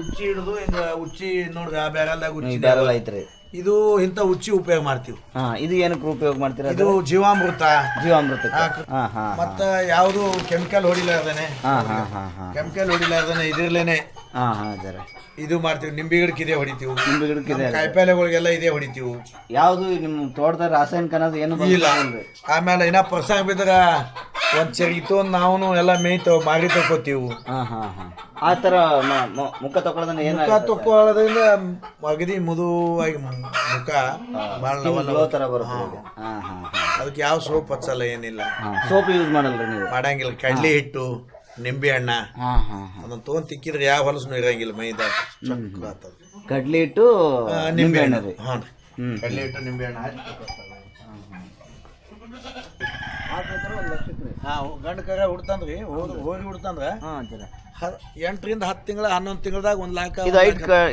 ಉಚ್ಚಿ ಹಿಡಿದು ಹಿಂಗ ಉಚ್ಚಿ ನೋಡ್ರಿ ಆ ಬ್ಯಾರಲ್ದಾಗ ಉಚ್ಚಿ ಬ್ಯಾರಲ್ ಐತ್ರಿ. ಇದು ಇಂತ ಉಚ್ಚಿ ಉಪಯೋಗ ಮಾಡ್ತೀವಿ. ಹಾ ಇದು ಏನಕ್ಕೆ ಉಪಯೋಗ ಮಾಡ್ತೀರಾ ಇದು ಜೀವಾಮೃತ. ಜೀವಾಮೃತ. ಹಾ. ಹಾ ಮತ್ತ ಯಾವುದು ಕೆಮಿಕಲ್ ಹೊಡಿಲಾರ್ದೇನೆ ಹಾ ಹಾ ಹಾ ಹಾ. ಕೆಮಿಕಲ್ ಹೊಡಿಲಾರ್ದೇನೆ ಇದಿರ್ಲೇನೆ. ಹಾ ಹಾ ಜರ ಇದು ಮಾಡ್ತೀವಿ ನಿಂಬೆ ಗಿಡಕ್ಕೆ ಇದೇ ಹೊಡಿತೀವಿ ನಿಂಬೆ ಇದೆ ಕಾಯಿಪಲ್ಯಗಳಿಗೆಲ್ಲ ಇದೇ ಹೊಡಿತೀವಿ. ಯಾವುದು ನಿಮ್ಮ ತೋಟದ ರಾಸಾಯನಿಕ ಅನ್ನೋದು ಏನು ಇಲ್ಲ. ಆಮೇಲೆ ಇನ್ನ ಪ್ರಸಂಗ ಬಿದ್ದಾಗ ಒಂದ್ ಚರಿ ಎಲ್ಲಾ ನಾವು ಎಲ್ಲ ಮೇಯ್ತೇವೆ ಮಾರಿ ತಗೋತೀವಿ ಹಾ ಹಾ ಹಾ. ಆ ತರ ಮ- ಮ- ಮುಖ ತಗೊಳ್ಳೋದನ್ನ ಮುಖ ಮುದುವಾಗಿ ತಕ್ಕೊಳ್ಳೋದ್ರಿಂದ ಅಗದಿ ಮೃದುವಾಗಿ ಮುಖ ಭಾಳ ತರ ಬರುತ್ತೆ. ಹಾ. ಹಾ ಹಾ ಅದಕ್ಕೆ ಯಾವ ಸೋಪ್ ಹಚ್ಚಲ್ಲ ಏನಿಲ್ಲ. ಹಾ ಸೋಪ್ ಯೂಸ್ ಮಾಡಲ್ರಿ ನೀವು? ಮಾಡಂಗಿಲ್ಲ. ಕಡ್ಲಿ ಹಿಟ್ಟು ನಿಂಬೆ ಹಣ್ಣ. ಹಾ ಹಾ ಹಾ. ಅದನ್ನ ತೊಗೊಂಡ್ ತಿಕ್ಕಿದ್ರೆ ಯಾವ ಹೊಲಸು ಇರಂಗಿಲ್ಲ ಮೈದ ಚೊಕ್ಕ ಆತದ. ಕಡ್ಲಿ ಹಿಟ್ಟು ಆ, ನಿಂಬೆ ಹಣ್ಣು. ರೀ. ಹಾಂ ಹ್ಮ್. ಹಿಟ್ಟು ನಿಂಬೆ ಹಣ್ಣು ಹಾಕಿ ಹಾ ಗಂಡು ಕರ ಹುಡ್ತಂದ್ರಿ ಹೋಗಿ ಹೋಗಿ ಹುಡ್ತಂದ್ರ ಎಂಟರಿಂದ ಹತ್ತು ತಿಂಗಳ ಹನ್ನೊಂದು ತಿಂಗಳದಾಗ ಒಂದ್ ಲಾಕ್ ಇದು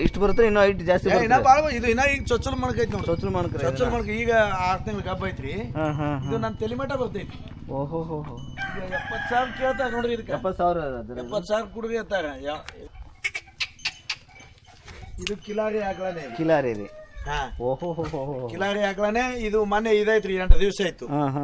ಇಷ್ಟು ಬರುತ್ತೆ ಇನ್ನೂ ಐಟ್ ಜಾಸ್ತಿ ಇನ್ನ ಇದು ಇನ್ನ ಈಗ ಚೊಚ್ಚಲ್ ಮಣಕೈತಿ ನೋಡಿ ಚೊಚ್ಚಲು ಮಾಡ್ಕ್ರಿ ಚೊಚ್ಚಲ್ ಮಣಕ ಈಗ ಆರ್ ತಿಂಗಳ ಗಬ್ಬ ಐತ್ರಿ. ಹಾಂ ಹಾಂ ಇದು ನನ್ನ ತೆಲಿಮಟ ಬರ್ತೈತಿ. ಓಹೋ ಹೋ ಹೋ ಈಗ ಎಪ್ಪತ್ತು ಸಾವಿರ ಕೇಳ್ತಾರೆ ನೋಡ್ರಿ ಇದಕ್ಕೆ. ಎಪ್ಪತ್ತು ಸಾವಿರ ಎಪ್ಪತ್ತು ಸಾವಿರ ಕುಡ್ರಿ ಅಂತಾರ. ಇದು ಕಿಲಾರಿ ಆಕಳನೇ ಕಿಲಾರಿ ರೀ ಓಹೋ ಕಿಲಾರಿ ಆಕಳನೇ ಇದು ಮೊನ್ನೆ ಇದೈತ್ರಿ ಎಂಟು ದಿವಸ ಆಯ್ತು. ಹಾ ಹಾ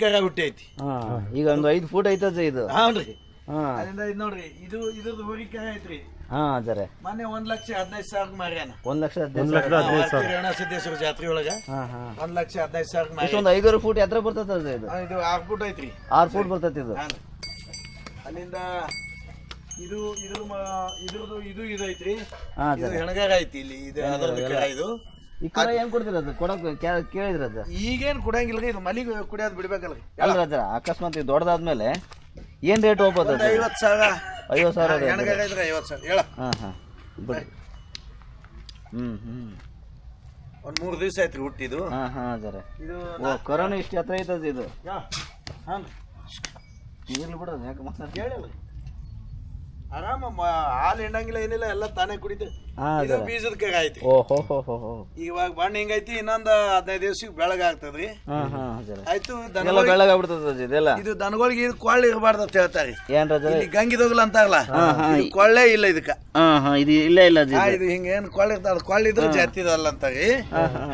ಕರ ಹುಟ್ಟೈತಿ ಹಾ ಈಗ ಒಂದು ಐದು ಫೂಟ್ ಐತದ ಇದು. ಹಾನ್ರಿ ಹಾಂ. ಅದರಿಂದ ಇದು ನೋಡ್ರಿ ಇದು ಇದ್ರದ್ದು ಹೋರಿ ಕರ ಐತ್ರಿ. ಹಾಂ ಅದರೆ ಮೊನ್ನೆ ಒಂದ್ ಲಕ್ಷ ಹದಿನೈದು ಸಾವಿರ ಮಾರ್ಯಾನ. ಒಂದ್ ಲಕ್ಷ ಹದಿನೈದು ಸಾವಿರ. ರೇವಣ ಸಿದ್ದೇಶ್ವರ ಜಾತ್ರೆ ಒಳಗ. ಹಾ ಹಾ. ಒಂದ್ ಲಕ್ಷ ಹದಿನೈದು ಸಾವಿರ ಮಾರಿ ಇಷ್ಟೊಂದು ಐದಾರು ಫೂಟ್ ಎತ್ತರ ಬರ್ತದೆ ಇದು? ಇದು ಆರು ಫುಟ್ ಐತ್ರಿ. ಆರು ಫೂಟ್ ಬರ್ತೈತಿ ಇದು. ಹಾನ್ರಿ. ಅಲ್ಲಿಂದ ಇದು ಇದ್ರ ಮ- ಇದ್ರದ್ದು ಇದು ಇದು ಐತ್ರಿ ಹಾಂ ಇದು ಹೆಣಗಾರ ಐತಿ ಇಲ್ಲಿ ಇದು ಅದರದ್ದು ಕರ ಇದು. ಈ ಕರ ಏನು ಕೊಡ್ತೀರ ಅದು? ಕೊಡಕ್ಕೆ ಕೇಳಿದ್ರ ಅದು. ಈಗೇನ್ ಕುಡಿಯಂಗಿಲ್ಲ ಇದು ಮಲಿಗೆ ಕುಡಿಯೋದ್ ಬಿಡ್ಬೇಕಲ್ಲ ಅಲ್ರ ಅದ್ರ ಅಕಸ್ಮಾತ್ ಇದು ದೊಡ್ಡದಾದ್ಮೇಲೆ ಏನ್ ರೇಟ್ ಹೋಗ್ಬೋದು ಅದು? ಐವತ್ತು ಸಾವಿರ. ಐವತ್ತು ಸಾವಿರ ಇದೆ ಹೆಣಗಾರ ಐವತ್ತು ಸಾವಿರ. ಹೇಳ. ಹಾ ಹಾಂ ಬಿಡಿ ಹ್ಞೂ ಹ್ಞೂ ಒಂದ್ ಮೂರು ದಿವಸ ಆಯ್ತ್ರಿ ಹುಟ್ಟಿದು ಹಾ ಹಾ ಅದರೆ ಇದು ಓ ಕೊರೋನಾ ಇಷ್ಟು ಹತ್ರ ಐತದ ಇದು. ಹಾಂ ಇರ್ಲಿ ಬಿಡೋದು ಯಾಕೆ ಮಾತಾಡ್ತೀವಿ ಕೇಳಿಲ್ಲ. ಆರಾಮ ಹಾಲು ಹಿಂಡಂಗಿಲ್ಲ ಏನಿಲ್ಲ ಎಲ್ಲ ತಾನೇ ಕುಡಿತು ಇದು ಬೀಜದ ಕೈ ಐತಿ. ಓ ಹೋ ಹೋ ಹೋ ಹೋ. ಇವಾಗ ಬಣ್ಣ ಹಿಂಗೈತಿ ಇನ್ನೊಂದು ಹದಿನೈದು ದಿವಸಕ್ಕೆ ಬೆಳಗಾಗ್ತದ್ರಿ ಹಾಂ ಹಾಂ ಆಯ್ತು ಎಲ್ಲ ದನಗಳಿಗೆ ಬೆಳಗಾಗ್ಬಿಡ್ತದ ಇದೆಲ್ಲ. ಇದು ದನಗಳಿಗೆ ಇದು ಕೊಳ್ಳೆ ಇರಬಾರ್ದು ಅಂತ ಹೇಳ್ತಾರೆ. ಏನ್ ರಜ ಇಲ್ಲಿ ಗಂಗಿದೋಗಲ್ ಅಂತಾರಲ್ಲ? ಇದು ಕೊಳ್ಳೆ ಇಲ್ಲ ಇದಕ್ಕ. ಹಾಂ ಹಾಂ ಇದು ಇಲ್ಲ ಇಲ್ಲ ಅದು ಹಾ, ಇದು. ಹಿಂಗ ಏನ್ ಕೊಳ್ಳೆ ಇರ್ತಾರ ಕೊಳ್ಳೆ ಇದ್ರೆ ಜಾತಿ ಇದಲ್ಲ ಅಂತಾರೆ.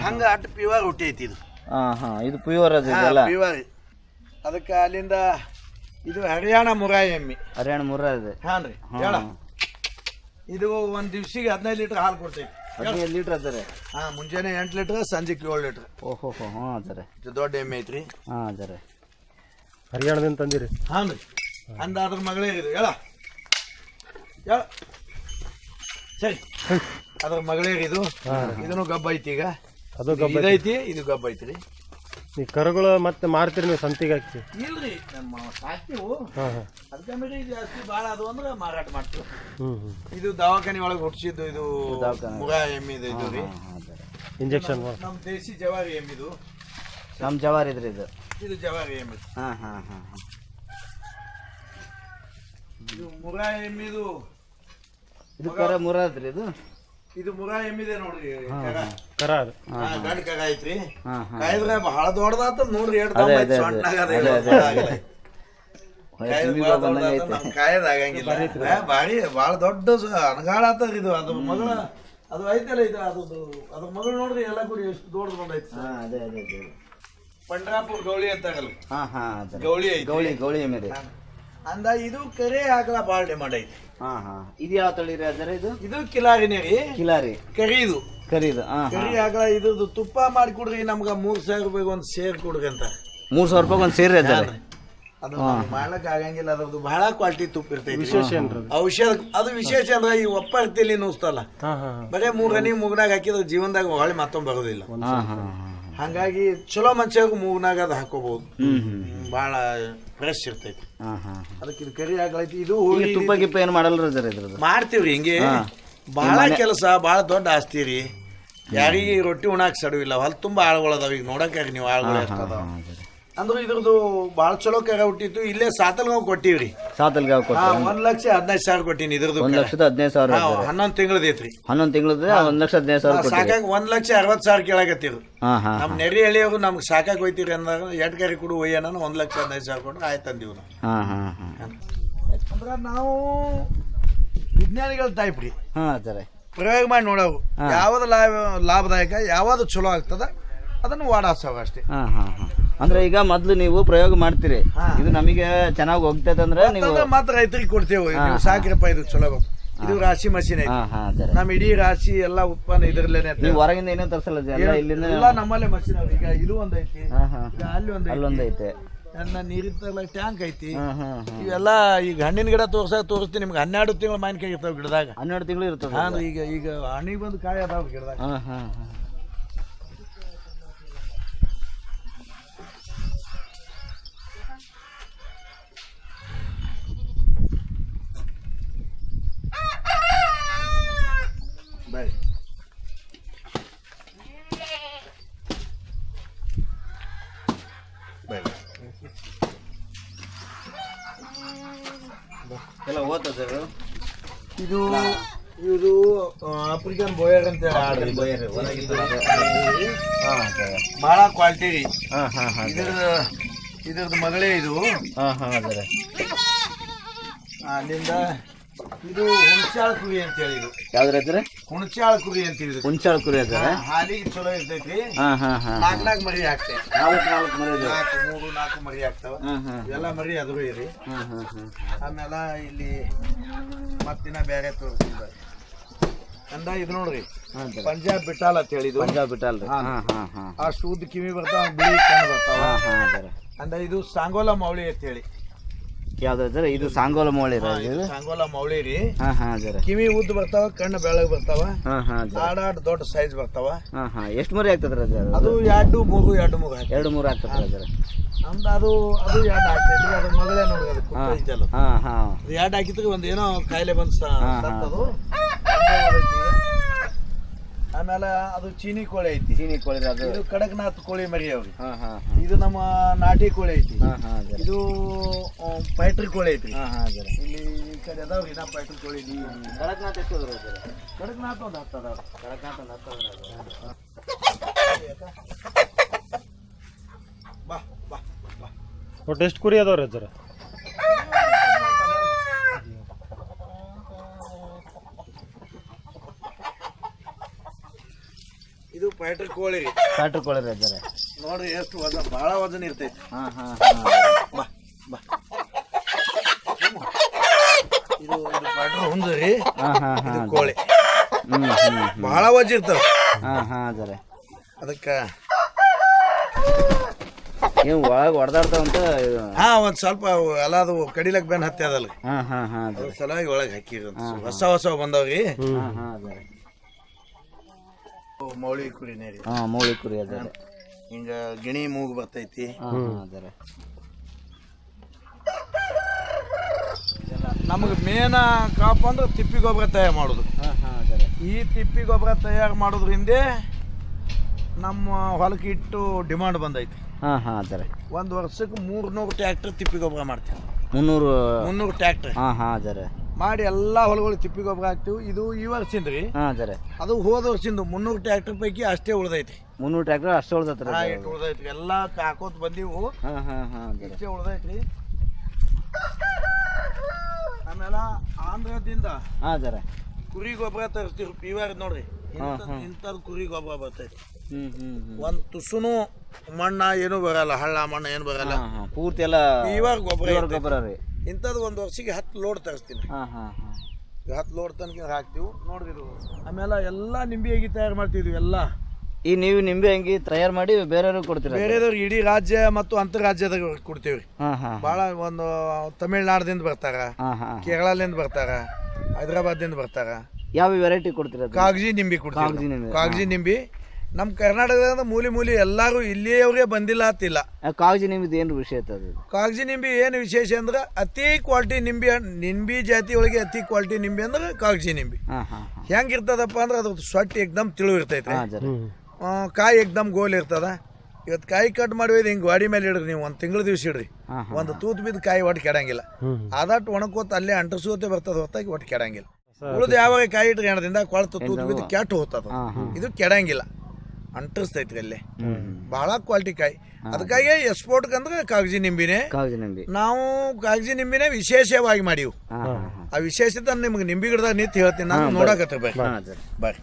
ಹಂಗ ಅಟ್ ಪ್ಯೂರ್ ಐತಿ ಇದು. ಹಾಂ ಹಾಂ ಇದು ಪ್ಯೂರ್ ಅದು ಇದೆಲ್ಲ. ಪ್ಯೂರ್ ಅದಕ್ಕೆ ಅಲ್ಲಿಂದ ಇದು ಹರಿಯಾಣ ಮುರಾಯಿ ಎಮ್ಮಿ. ಹರಿಯಾಣ ಮುರ್ರ ಇದೆ. ಹಾನ್ ರೀ ಹೇಳ. ಇದು ಒಂದ್ ದಿವ್ಸಿಗೆ ಹದಿನೈದು ಲೀಟರ್ ಹಾಲು ಕೊಡ್ತೈತಿ ಹದಿನೈದು ಲೀಟರ್ ಅದಾರೆ. ಹಾ ಮುಂಜಾನೆ ಎಂಟು ಲೀಟರ್ ಸಂಜೆಗೆ ಏಳು ಲೀಟರ್. ಓಹೋ ಹೋ ಹ್ಞೂ ಅದರೆ. ಇದು ದೊಡ್ಡ ಎಮ್ಮೆ ಐತ್ರಿ. ಹಾಂ ಅದಾರೆ. ಹರಿಯಾಣದಿಂದ ತಂದಿರಿ. ಹಾನ್ ರೀ ಅಂದ ಅದ್ರ ಮಗಳೇ ಇದು. ಹೇಳ. ಹೇಳ. ಸರಿ. ಅದ್ರ ಮಗಳೇ ಇದು. ಇದನ್ನು ಗಬ್ಬ ಐತಿ ಈಗ. ಅದು ಗಬ್ಬ ಇದೈತಿ ಇದು ಗಬ್ಬ ಐತ್ರಿ. ಈ ಕರುಗಳು ಮತ್ತೆ ಮಾರ್ತೀರಿ ನೀವು ಸಂತಿಗೆ ಹಾಕಿ. ಇಲ್ರಿ ನಮ್ಮ ಸಾಕ್ತಿವು ಹಾಂ ಹಾಂ. ಅದಕ್ಕೆ ಮೇಲೆ ಇದು ಜಾಸ್ತಿ ಭಾಳ ಅದು ಅಂದ್ರೆ ಮಾರಾಟ ಮಾಡ್ತೀವಿ. ಹ್ಞೂ ಹ್ಞೂ ಇದು ದವಾಖಾನೆ ಒಳಗೆ ಹುಟ್ಟಿಸಿದ್ದು ಇದು ದವಾಖಾನೆ. ಮುಗ ಎಮ್ಮಿದು ಇದು ರೀ. ಇಂಜೆಕ್ಷನ್ ನಮ್ಮ ದೇಸಿ ಜವಾರಿ ಎಮ್ಮಿದು ನಮ್ಮ ಜವಾರಿ ಇದ್ರಿ ಇದು. ಇದು ಜವಾರಿ ಎಮ್ಮಿ. ಹಾಂ ಹಾಂ ಹಾಂ ಹಾಂ. ಇದು ಮುಗ ಎಮ್ಮಿದು. ಇದು ಕರ ಮುರಾದ್ರಿ ಇದು? ಇದು ಮುರ ಎಮ್ಮಿದೆ ನೋಡ್ರಿ. ಕರ. ಕರ ಅದು. ಹಾ, ಗಂಡ್ ಕರ ಐತ್ರಿ. ಹಾ, ಹಾಂ. ಕಾಯ್ದ್ರೆ ಬಹಳ ದೊಡ್ಡದಾತ ನೋಡ್ರಿ ಎರಡು ಅದೇ. ಕಾಯ್ದು ದೊಡ್ಡದಾತ, ನಮ್ ಕಾಯ್ದು ಆಗಂಗಿಲ್ಲ. ಭಾಳ ದೊಡ್ಡ ಅನಗಾಳ ಆತದ ಇದು. ಅದು ಮಗಳ ಅದು ಐತಲ್ಲ ಇದು ಅದು ಅದ್ರ ಮಗಳು ನೋಡ್ರಿ ಎಲ್ಲ ಕೂಡಿ ಎಷ್ಟು ದೊಡ್ಡದು ಬಂದೈತಿ ಹಾಂ ಅದೇ ಅದೇ ಅದೇ. ಪಂಡ್ರಾಪುರ ಗೌಳಿ ಅಂತ ಹಾ ಹಾಂ ಅದೇ. ಗೌಳಿ ಐತಿ ಗೌಳಿ ಗೌಳಿ ಎಮ್ಮೆ ರೀ ಅಂದ ಇದು ಕರೆ ಆಗಲ್ಲ ಬಾಳ್ ಡಿಮಾಂಡ್ ಐತಿ. ಹಾ ಹಾಂ. ಇದು ಯಾವ ತಳಿ ರೀ ಅದರ ಇದು? ಇದು ಕಿಲಾರಿನೇ ರೀ. ಕಿಲಾರಿ. ಕರಿ ಇದು. ಕರಿ ಇದು. ಹಾಂ ಕರಿ ಆಗಲ್ಲ ಇದ್ರದ್ದು ತುಪ್ಪ ಮಾಡಿ ಕೊಡ್ರಿ ನಮ್ಗ ಮೂರ್ ಸಾವಿರ ರೂಪಾಯಿ ಒಂದು ಸೇರ್ ಕೊಡ್ರಿ ಅಂತ. ಮೂರು ಸಾವಿರ ರೂಪಾಯಿ ಒಂದು ಸೇರಿ ಅದ ಅದು ಮಾಡ್ಲಕ್ ಆಗಂಗಿಲ್ಲ ಅದ್ರದ್ದು ಬಹಳ ಕ್ವಾಲಿಟಿ ತುಪ್ಪ ಇರ್ತೈತಿ. ವಿಶೇಷ ಔಷಧ ಅದು ವಿಶೇಷ ಅಂದ್ರೆ ಈ ಒಪ್ಪ ಇರ್ತಿಲ್ಲ ನುಸ್ತಲ್ಲ. ಹಾಂ ಹಾಂ ಹಾಂ. ಬರೇ ಮೂರ್ ಹನಿ ಮೂಗ್ನಾಗ ಹಾಕಿದ್ರೆ ಜೀವನದಾಗ ಹೊಳೆ ಮತ್ತೊಮ್ಮೆ ಬರೋದಿಲ್ಲ. ಹಾಂ ಹಾಂ. ಹಂಗಾಗಿ ಚಲೋ ಮನುಷ್ಯಗೂ ಮೂಗ್ನಾಗ ಅದು ಹಾಕೋಬಹುದು ಬಹಳ ಫ್ರೆಶ್ ಇರ್ತೈತಿ. ಅದಕ್ಕೆ ಇದು ಕರಿ ಆಗ್ಲೈತಿ. ಇದು ಹೋಗಿ ತುಪ್ಪ ಗಿಪ್ಪ ಏನು ಮಾಡಲ್ಲ ಸರ್ ಇದ್ರದ್ದು? ಮಾಡ್ತೀವ್ರಿ ಹಿಂಗೆ. ಬಹಳ ಕೆಲಸ ಬಹಳ ದೊಡ್ಡ ಆಸ್ತಿ ರೀ. ಯಾರಿಗೆ ರೊಟ್ಟಿ ಉಣಾಕ್ ಸಡುವಿಲ್ಲ. ಹೊಲ ತುಂಬಾ ಆಳುಗಳು ಅದಾವ. ಈಗ ನೋಡಕ್ಕಾಗ ನೀವು ಆಳುಗಳು ಅಂದ್ರೆ ಇದ್ರದ್ದು ಬಹಳ ಚಲೋ ಕರ ಹುಟ್ಟಿತ್ತು. ಇಲ್ಲೇ ಸಾತಲ್ಗಾವ್ ಕೊಟ್ಟಿವ್ರಿ. ಸಾತಲ್ಗಾವ್ ಕೊಟ್ಟ ಕೊಟ್ಟು ಒಂದ್ ಲಕ್ಷ ಹದಿನೈದು ಸಾವಿರ ಕೊಟ್ಟಿನಿ ಇದ್ರದ್ದು ಒಂದ್ ಲಕ್ಷದ ಹದಿನೈದು ಸಾವಿರ ಹನ್ನೊಂದು ತಿಂಗಳದ ಐತ್ರಿ. ಹನ್ನೊಂದು ತಿಂಗಳದ ಒಂದ್ ಲಕ್ಷ ಹದಿನೈದು ಸಾವಿರ ಸಾಕಾಗಿ ಒಂದ್ ಲಕ್ಷ ಅರವತ್ ಸಾವಿರ ಕೇಳಾಕತ್ತೀರು ನಮ್ ನೆರೆ ಹಳ್ಳಿಯವರು ನಮ್ಗೆ ಸಾಕಾಗ ಹೋಯ್ತೀರಿ ಅಂದಾಗ ಎಟ್ ಕರಿ ಕೊಡು ಒಯ್ಯನ ಒಂದ್ ಲಕ್ಷ ಹದಿನೈದು ಸಾವಿರ ಕೊಟ್ಟು ಆಯ್ತು ಅಂದಿವ್ ನಾವು. ನಾವು ವಿಜ್ಞಾನಿಗಳ ಟೈಪ್ ರೀ. ಹಾಂ ಸರಿ. ಪ್ರಯೋಗ ಮಾಡಿ ನೋಡವು. ಯಾವ್ದು ಲಾಭ ಲಾಭದಾಯಕ ಯಾವ್ದು ಚಲೋ ಆಗ್ತದ ಅದನ್ನು ವಾಡಾಸವ ಅಷ್ಟೇ. ಹಾಂ ಹಾಂ ಹಾಂ. ಅಂದ್ರೆ ಈಗ ಮೊದ್ಲು ನೀವು ಪ್ರಯೋಗ ಮಾಡ್ತೀರಿ. ಇದು ನಮಗೆ ಚೆನ್ನಾಗಿ ಹೋಗ್ತದೆ ಅಂದ್ರೆ ನೀವು ಮಾತ್ರ ರೈತರಿಗೆ ಕೊಡ್ತೇವೆ. ನೀವು ಸಾಕಿರಪ್ಪ ಇದು ಚಲೋ ಇದು ರಾಶಿ ಮಷೀನ್ ಐತಿ. ನಮ್ ಇಡೀ ರಾಶಿ ಎಲ್ಲ ಉತ್ಪನ್ನ ಇದ್ರಲ್ಲೇನೆ. ನೀವು ಹೊರಗಿಂದ ಏನೋ ತರಿಸಲ್ಲ ಇಲ್ಲಿ ಇಲ್ಲಿಂದ ಎಲ್ಲ ನಮ್ಮಲ್ಲೇ ಮಷೀನ್ ಅವ್ರಿ. ಈಗ ಇದು ಒಂದ್ ಐತಿ. ಅಲ್ಲಿ ಒಂದ್ ಅಲ್ಲೊಂದು ಐತೆ ನನ್ನ ನೀರಿತ್ತಲ್ಲ ಟ್ಯಾಂಕ್ ಐತಿ. ಇವೆಲ್ಲ ಈಗ ಹಣ್ಣಿನ ಗಿಡ ತೋರ್ಸಾಕ ತೋರಿಸ್ತೀನಿ ನಿಮ್ಗೆ. ಹನ್ನೆರಡು ತಿಂಗಳು ಮಾವಿನಕಾಯಿ ಇರ್ತಾವ ಗಿಡದಾಗ. ಹನ್ನೆರಡು ತಿಂಗಳು ಇರ್ತದೆ. ಈಗ ಈಗ ಹಣ್ಣಿಗೆ ಬಂದು ಕಾಯಿ ಅದಾವ ಗಿಡದಾಗ ಹಾಂ ಹಾಂ ಹಾಂ ಬರ್ರಿ ಬರ್ರಿ ಎಲ್ಲ ಓದ್ತದೆ ಸರ್ ಇದು ಇದು ಆಫ್ರಿಕನ್ ಬೋಯರ್ ಅಂತ ಹೇಳಿ ಬಹಳ ಕ್ವಾಲಿಟಿ ಹಾಂ ಹಾಂ ಹಾಂ ಇದ್ರದ್ದು ಇದ್ರದ್ದು ಮಗಳೇ ಇದು. ಹಾಂ ಹಾಂ ಅದರ ಅಲ್ಲಿಂದ ಇದು ಹುಣಸಾಳ ಕುರಿ ಅಂತ ಹೇಳಿದ್ರು ಇದು. ಯಾವ್ದ್ರ ಹುಣಚಾಳ ಕುರಿ ಅಂತ ಹೇಳಿದ್ರು ಕುರಿ ಅದ ಹಾಲಿಗೆ ಚಲೋ ಇರ್ತೈತಿ. ಹಾ ಹಾಂ ಹಾಂ ನಾಲ್ಕು ನಾಲ್ಕು ಮರಿ ಹಾಕ್ತೇವೆ. ನಾಲ್ಕು ನಾಲ್ಕು ಮರಿ ನಾಲ್ಕು ಮೂರು ನಾಲ್ಕು ಮರಿ ಆಗ್ತಾವ ಎಲ್ಲ ಹಾಂ ಮರಿ ಅದು ಇರಿ. ಹಾಂ ಹಾಂ ಹಾಂ. ಆಮೇಲೆ ಇಲ್ಲಿ ಮತ್ತಿನ ಬೇರೆ ತೋರಿಸ್ತಿದ್ದಾರೆ ಅಂದ ಇದು ನೋಡ್ರಿ ಪಂಜಾಬ್ ಬಿಟ್ಟಾಲ್ ಅಂತ ಹೇಳಿದ್ರು. ಪಂಜಾಬ್ ಬಿಟ್ಟಲ್ರಿ ಹಾ ಹಾ ಹಾಂ ಅಷ್ಟು ಉದ್ದ ಕಿವಿ ಬರ್ತಾವ ಬಿಳಿ ಕಣ್ಣು ಬರ್ತಾವ. ಹಾ ಹಾ ಅಂದ ಇದು ಸಾಂಗೋಲ ಮೌಳಿ ಅಂತ ಹೇಳಿ ಯಾವ್ದು ಸರ್ ಇದು ಸಾಂಗೋಲ ಮೌಳಿ ಸಾಂಗೋಲ ಮೌಳಿ ರೀ. ಹಾಂ ಹಾಂ ಜರ ಕಿವಿ ಉದ್ದ ಬರ್ತಾವ ಕಣ್ಣು ಬೆಳಗ್ ಬರ್ತಾವ. ಹಾಂ ಹಾಂ ಆಡಾಡ್ ದೊಡ್ಡ ಸೈಜ್ ಬರ್ತಾವ. ಹಾಂ ಹಾಂ ಎಷ್ಟು ಮರಿ ರೀ ಸರ್ ಅದು ಎರಡು ಮೂರು ಎರಡು ಮೂರು ಎರಡು ಮೂರು ಆಗ್ತದ್ರಿ ಸರ್ ನಮ್ದು ಅದು ಅದು ಎರಡು ಆಗ್ತೈತಿ ಅದು ಮೊದಲೇ ನೋಡಿ ಅದು ಕುಕ್ಕ ಹಾಂ ಹಾಂ. ಎರಡು ಹಾಕಿದ್ರೆ ಒಂದು ಏನೋ ಕಾಯಿಲೆ ಬಂದು. ಸತ್ತದು. ಆಮೇಲೆ ಅದು ಚೀನಿ ಕೋಳಿ ಐತಿ. ಚೀನಿ ಕೋಳಿ ಅದು. ಇದು ಕಡಕ್ನಾಥ್ ಕೋಳಿ ಮರಿ ಅವ್ರಿ ಹಾಂ ಹಾಂ ಹಾಂ. ಇದು ನಮ್ಮ ನಾಟಿ ಕೋಳಿ ಐತಿ. ಹಾಂ ಹಾಂ ಇದು ಪೈಟ್ರಿ ಕೋಳಿ ಐತಿ ಹಾಂ ಹಾಂ ಸರ್ ಇಲ್ಲಿ ಈ ಕಡೆ ಅದಾವ್ರಿ ನಾ ಪೈಟ್ರಿ ಕೋಳಿ ಇಲ್ಲಿ. ಕಡಕ್ನಾಥ್ ಎಷ್ಟು ಅದ್ರ ಕಡಕ್ನಾಥ್ ಒಂದು ಹತ್ತು ಅದಾವ ಕಡಕ್ನಾಥ್ ಒಂದು ಹತ್ತು ಅದ್ರ ಬಾ ಬಾ ಬಾ ಒಟ್ಟು ಎಷ್ಟು ಕುರಿ ಅದಾವ್ರಿ ಸರ್ ಇದು ಪೈಟ್ರಿ ಕೋಳಿ ರೀ ಕಾಟ್ರು ಕೋಳಿ ಇದ್ದಾರೆ. ನೋಡ್ರಿ ಎಷ್ಟು ವಜನ್ ಭಾಳ ವಜನ್ ಇರ್ತೈತಿ. ಹಾಂ ಹಾಂ ಬಾ ಬಾ. ಇದು ಇದು ಫೈಟರ್ ಹುಂದು ರೀ. ಹಾಂ ಹಾಂ ಇದು ಹಾಂ ಕೋಳಿ. ಹ್ಞೂ ಹ್ಞೂ ಭಾಳ ವಜ್ ಇರ್ತಾವ. ಹಾಂ ಹಾಂ ಸರ್ ಅದಕ್ಕೆ ನೀವು ಒಳಗೆ ಹೊಡೆದಾಡ್ತಾವಂತ ಹಾ ಒಂದ್ ಸ್ವಲ್ಪ ಅವು ಎಲ್ಲ ಅದು ಕಡಿಲಕ್ ಬೆನ್ ಹತ್ತಿ ಅದಲ್ಲ ಹಾಂ ಹಾಂ ಹಾಂ ಅದ್ರ ಸಲುವಾಗಿ ಒಳಗೆ ಹಾಕಿರೋದು ಹೊಸ ಹೊಸ ಬಂದವ್ರಿ. ಹಾಂ ಹಾಂ ಅವು ಮೌಳಿ ಕುರಿನೇ ರೀ ಹಾಂ ಮೌಳಿ ಕುರಿ ಅದ ಹಿಂಗ ಗಿಣಿ ಮೂಗ್ ಬರ್ತೈತಿ. ಹಾಂ ಸರ್ ನಮಗೆ ಮೇನ ಕ್ರಾಪ್ ಅಂದ್ರೆ ತಿಪ್ಪಿ ಗೊಬ್ಬರ ತಯಾರು ಮಾಡೋದು. ಹಾಂ ಹಾಂ ಸರ್ ಈ ತಿಪ್ಪಿ ಗೊಬ್ಬರ ತಯಾರು ಮಾಡೋದ್ರಿಂದ ನಮ್ಮ ಹೊಲಕ್ಕೆ ಇಟ್ಟು ಡಿಮಾಂಡ್ ಬಂದೈತಿ. ಹಾಂ ಒಂದು ವರ್ಷಕ್ಕೆ ಮೂರ್ನೂರು ಟ್ಯಾಕ್ಟರ್ ತಿಪ್ಪಿ ಗೊಬ್ಬರ ಮಾಡ್ತೀವಿ. ಮುನ್ನೂರು ಮುನ್ನೂರು ಟ್ಯಾಕ್ಟರ್ ಹಾಂ ಹಾಂ ಸರ್ ಮಾಡಿ ಎಲ್ಲ ಹೊಲಗಳು ತಿಪ್ಪಿ ಗೊಬ್ಬರ ಹಾಕ್ತಿವಿ. ಇದು ಈ ವರ್ಷದಿಂದ ರೀ. ಹಾಂ ಸರ್. ಅದು ಹೋದ ವರ್ಷದಿಂದ ಮುನ್ನೂರು ಟ್ರ್ಯಾಕ್ಟರ್ ಪೈಕಿ ಅಷ್ಟೇ ಉಳ್ದೈತಿ ಮುನ್ನೂರು ಟ್ರ್ಯಾಕ್ಟರ್ ಅಷ್ಟೇ ಉಳ್ದತ್ರ ಹಾ ಉಳ್ದೈತಿ ಎಲ್ಲ ಹಾಕೋತ್ ಬಂದಿವು. ಹಾಂ ಹಾಂ ಹಾಂ ಸರ್. ಇಷ್ಟೇ ಉಳ್ದೈತ್ರಿ. ಆಮೇಲೆ ಆಂಧ್ರದಿಂದ ಹಾಂ ಸರ್. ಕುರಿ ಗೊಬ್ಬರ ತರಿಸ್ತೀವಿ ಪ್ಯೂರ್ ನೋಡ್ರಿ. ಇಂಥದ್ದು ಕುರಿ ಗೊಬ್ಬರ ಬರ್ತೈತಿ ಹ್ಞೂ ಹ್ಞೂ ಹ್ಞೂ ಒಂದ್ ತುಸುನು ಮಣ್ಣ ಏನು ಬರಲ್ಲ ಹಳ್ಳ ಮಣ್ಣ ಏನು ಬರಲ್ಲ. ಹಾಂ ಹಾಂ. ಪೂರ್ತಿ ಎಲ್ಲ ಇವಾಗ ಗೊಬ್ಬರ ಗೊಬ್ಬರ ರೀ. ಇಂಥದ್ದು ಒಂದು ವರ್ಷಕ್ಕೆ ಹತ್ತು ಲೋಡ್ ತರಿಸ್ತೀನಿ. ಹಾಂ ಹಾಂ ಹಾಂ. ಹತ್ತು ಲೋಡ್ ತನಕ ಹಾಕ್ತೀವಿ ನೋಡಿದ್ರು ಆಮೇಲೆ ಎಲ್ಲ ನಿಂಬೆ ಅಗಿ ತಯಾರು ಮಾಡ್ತಿದ್ವಿ ಎಲ್ಲ. ಈ ನೀವು ನಿಂಬೆ ಅಂಗಿ ತಯಾರು ಮಾಡಿ ಬೇರೆಯವ್ರಿಗೆ ಕೊಡ್ತೀರಾ? ಬೇರೆದವ್ರಿಗೆ ಇಡೀ ರಾಜ್ಯ ಮತ್ತು ಅಂತರಾಜ್ಯದಾಗ ಕೊಡ್ತೀವಿ. ಹಾಂ ಹಾಂ. ಭಾಳ ಒಂದು ತಮಿಳ್ನಾಡದಿಂದ ಬರ್ತಾರ ಹಾಂ ಹಾಂ ಕೇರಳದಿಂದ ಬರ್ತಾರ ಹೈದ್ರಾಬಾದ್ದಿಂದ ಬರ್ತಾರ. ಯಾವ ವೆರೈಟಿ ಕೊಡ್ತೀರಾ? ಕಾಗಜಿ ನಿಂಬಿ ಕಾಗಜಿ ಕೊಡ್ತೀವಿ ನಿಂಬೆ, ಕಾಗಜಿ ನಿಂಬಿ ನಮ್ಮ ಕರ್ನಾಟಕದ ಮೂಲೆ ಮೂಲಿ ಎಲ್ಲರೂ ಇಲ್ಲಿಯವ್ರಿಗೆ ಬಂದಿಲ್ಲ ಅತ್ತಿಲ್ಲ ಕಾಗಜಿ ನಿಂಬಿ ಏನು ವಿಶೇಷ ಅದು? ಕಾಗಜಿ ನಿಂಬಿ ಏನು ವಿಶೇಷ ಅಂದ್ರೆ ಅತಿ ಕ್ವಾಲಿಟಿ ನಿಂಬಿ ನಿಂಬಿ ಜಾತಿ ಒಳಗೆ ಅತಿ ಕ್ವಾಲಿಟಿ ನಿಂಬಿ ಅಂದ್ರೆ ಕಾಗಜಿ ನಿಂಬಿ. ಹಾಂ ಹಾಂ ಹಾಂ. ಹೆಂಗಿರ್ತದಪ್ಪ ಅಂದ್ರೆ ಅದು ಸೊಟ್ಟಿ ಎಕ್ದಮ್ ತಿಳು ಇರ್ತೈತೆ. ಹಾಂ ಸರ್ ಆ, ಕಾಯಿ ಎಕ್ದಮ್ ಗೋಲ್ ಇರ್ತದ. ಇವತ್ತು ಕಾಯಿ ಕಟ್ ಮಾಡಿ ಒಯ್ದು ಹಿಂಗೆ ಗಾಡಿ ಮೇಲೆ ಇಡ್ರಿ ನೀವು ಒಂದು ತಿಂಗಳು ದಿವ್ಸ ಇಡ್ರಿ. ಒಂದು ತೂತ್ ಬಿದ್ದು ಕಾಯಿ ಒಟ್ಟು ಕೆಡಂಗಿಲ್ಲ. ಹ್ಞೂ ಒಣಕೋತ ಅಲ್ಲೇ ಅಂಟಸೋತೆ ಬರ್ತದ ಹೊತ್ತಾಗಿ ಒಟ್ಟು ಕೆಡಂಗಿಲ್ಲ. ಉಳಿದು ಯಾವಾಗ ಕಾಯಿ ಇಟ್ರಿ ಹೆಣದಿಂದ ಕೊಳತು ತೂತ್ ಬಿದ್ದು ಕೆಟ್ಟು ಹೋಗ್ತದ ಇದು ಕೆಡಂಗಿಲ್ಲ. ಅಂಟಿಸ್ತೈತ್ರಿ ಅಲ್ಲಿ. ಬಹಳ ಕ್ವಾಲಿಟಿ ಕಾಯಿ. ಅದಕ್ಕಾಗಿ ಎಕ್ಸ್ಪೋರ್ಟ್ ಅಂದ್ರೆ ಕಾಗಜಿ ನಿಂಬಿನೇ. ಕಾಗಜಿ ನಿಂಬೆ. ನಾವು ಕಾಗಜಿ ನಿಂಬಿನೇ ವಿಶೇಷವಾಗಿ ಮಾಡೀವಿ. ಆ ವಿಶೇಷತೆ ನಿಮ್ಗೆ ನಿಂಬಿ ಗಿಡದಾಗ ನಿಂತು ಹೇಳ್ತೀನಿ. ನಾನು ನೋಡಕತ್ತೆ ಬಾಯ್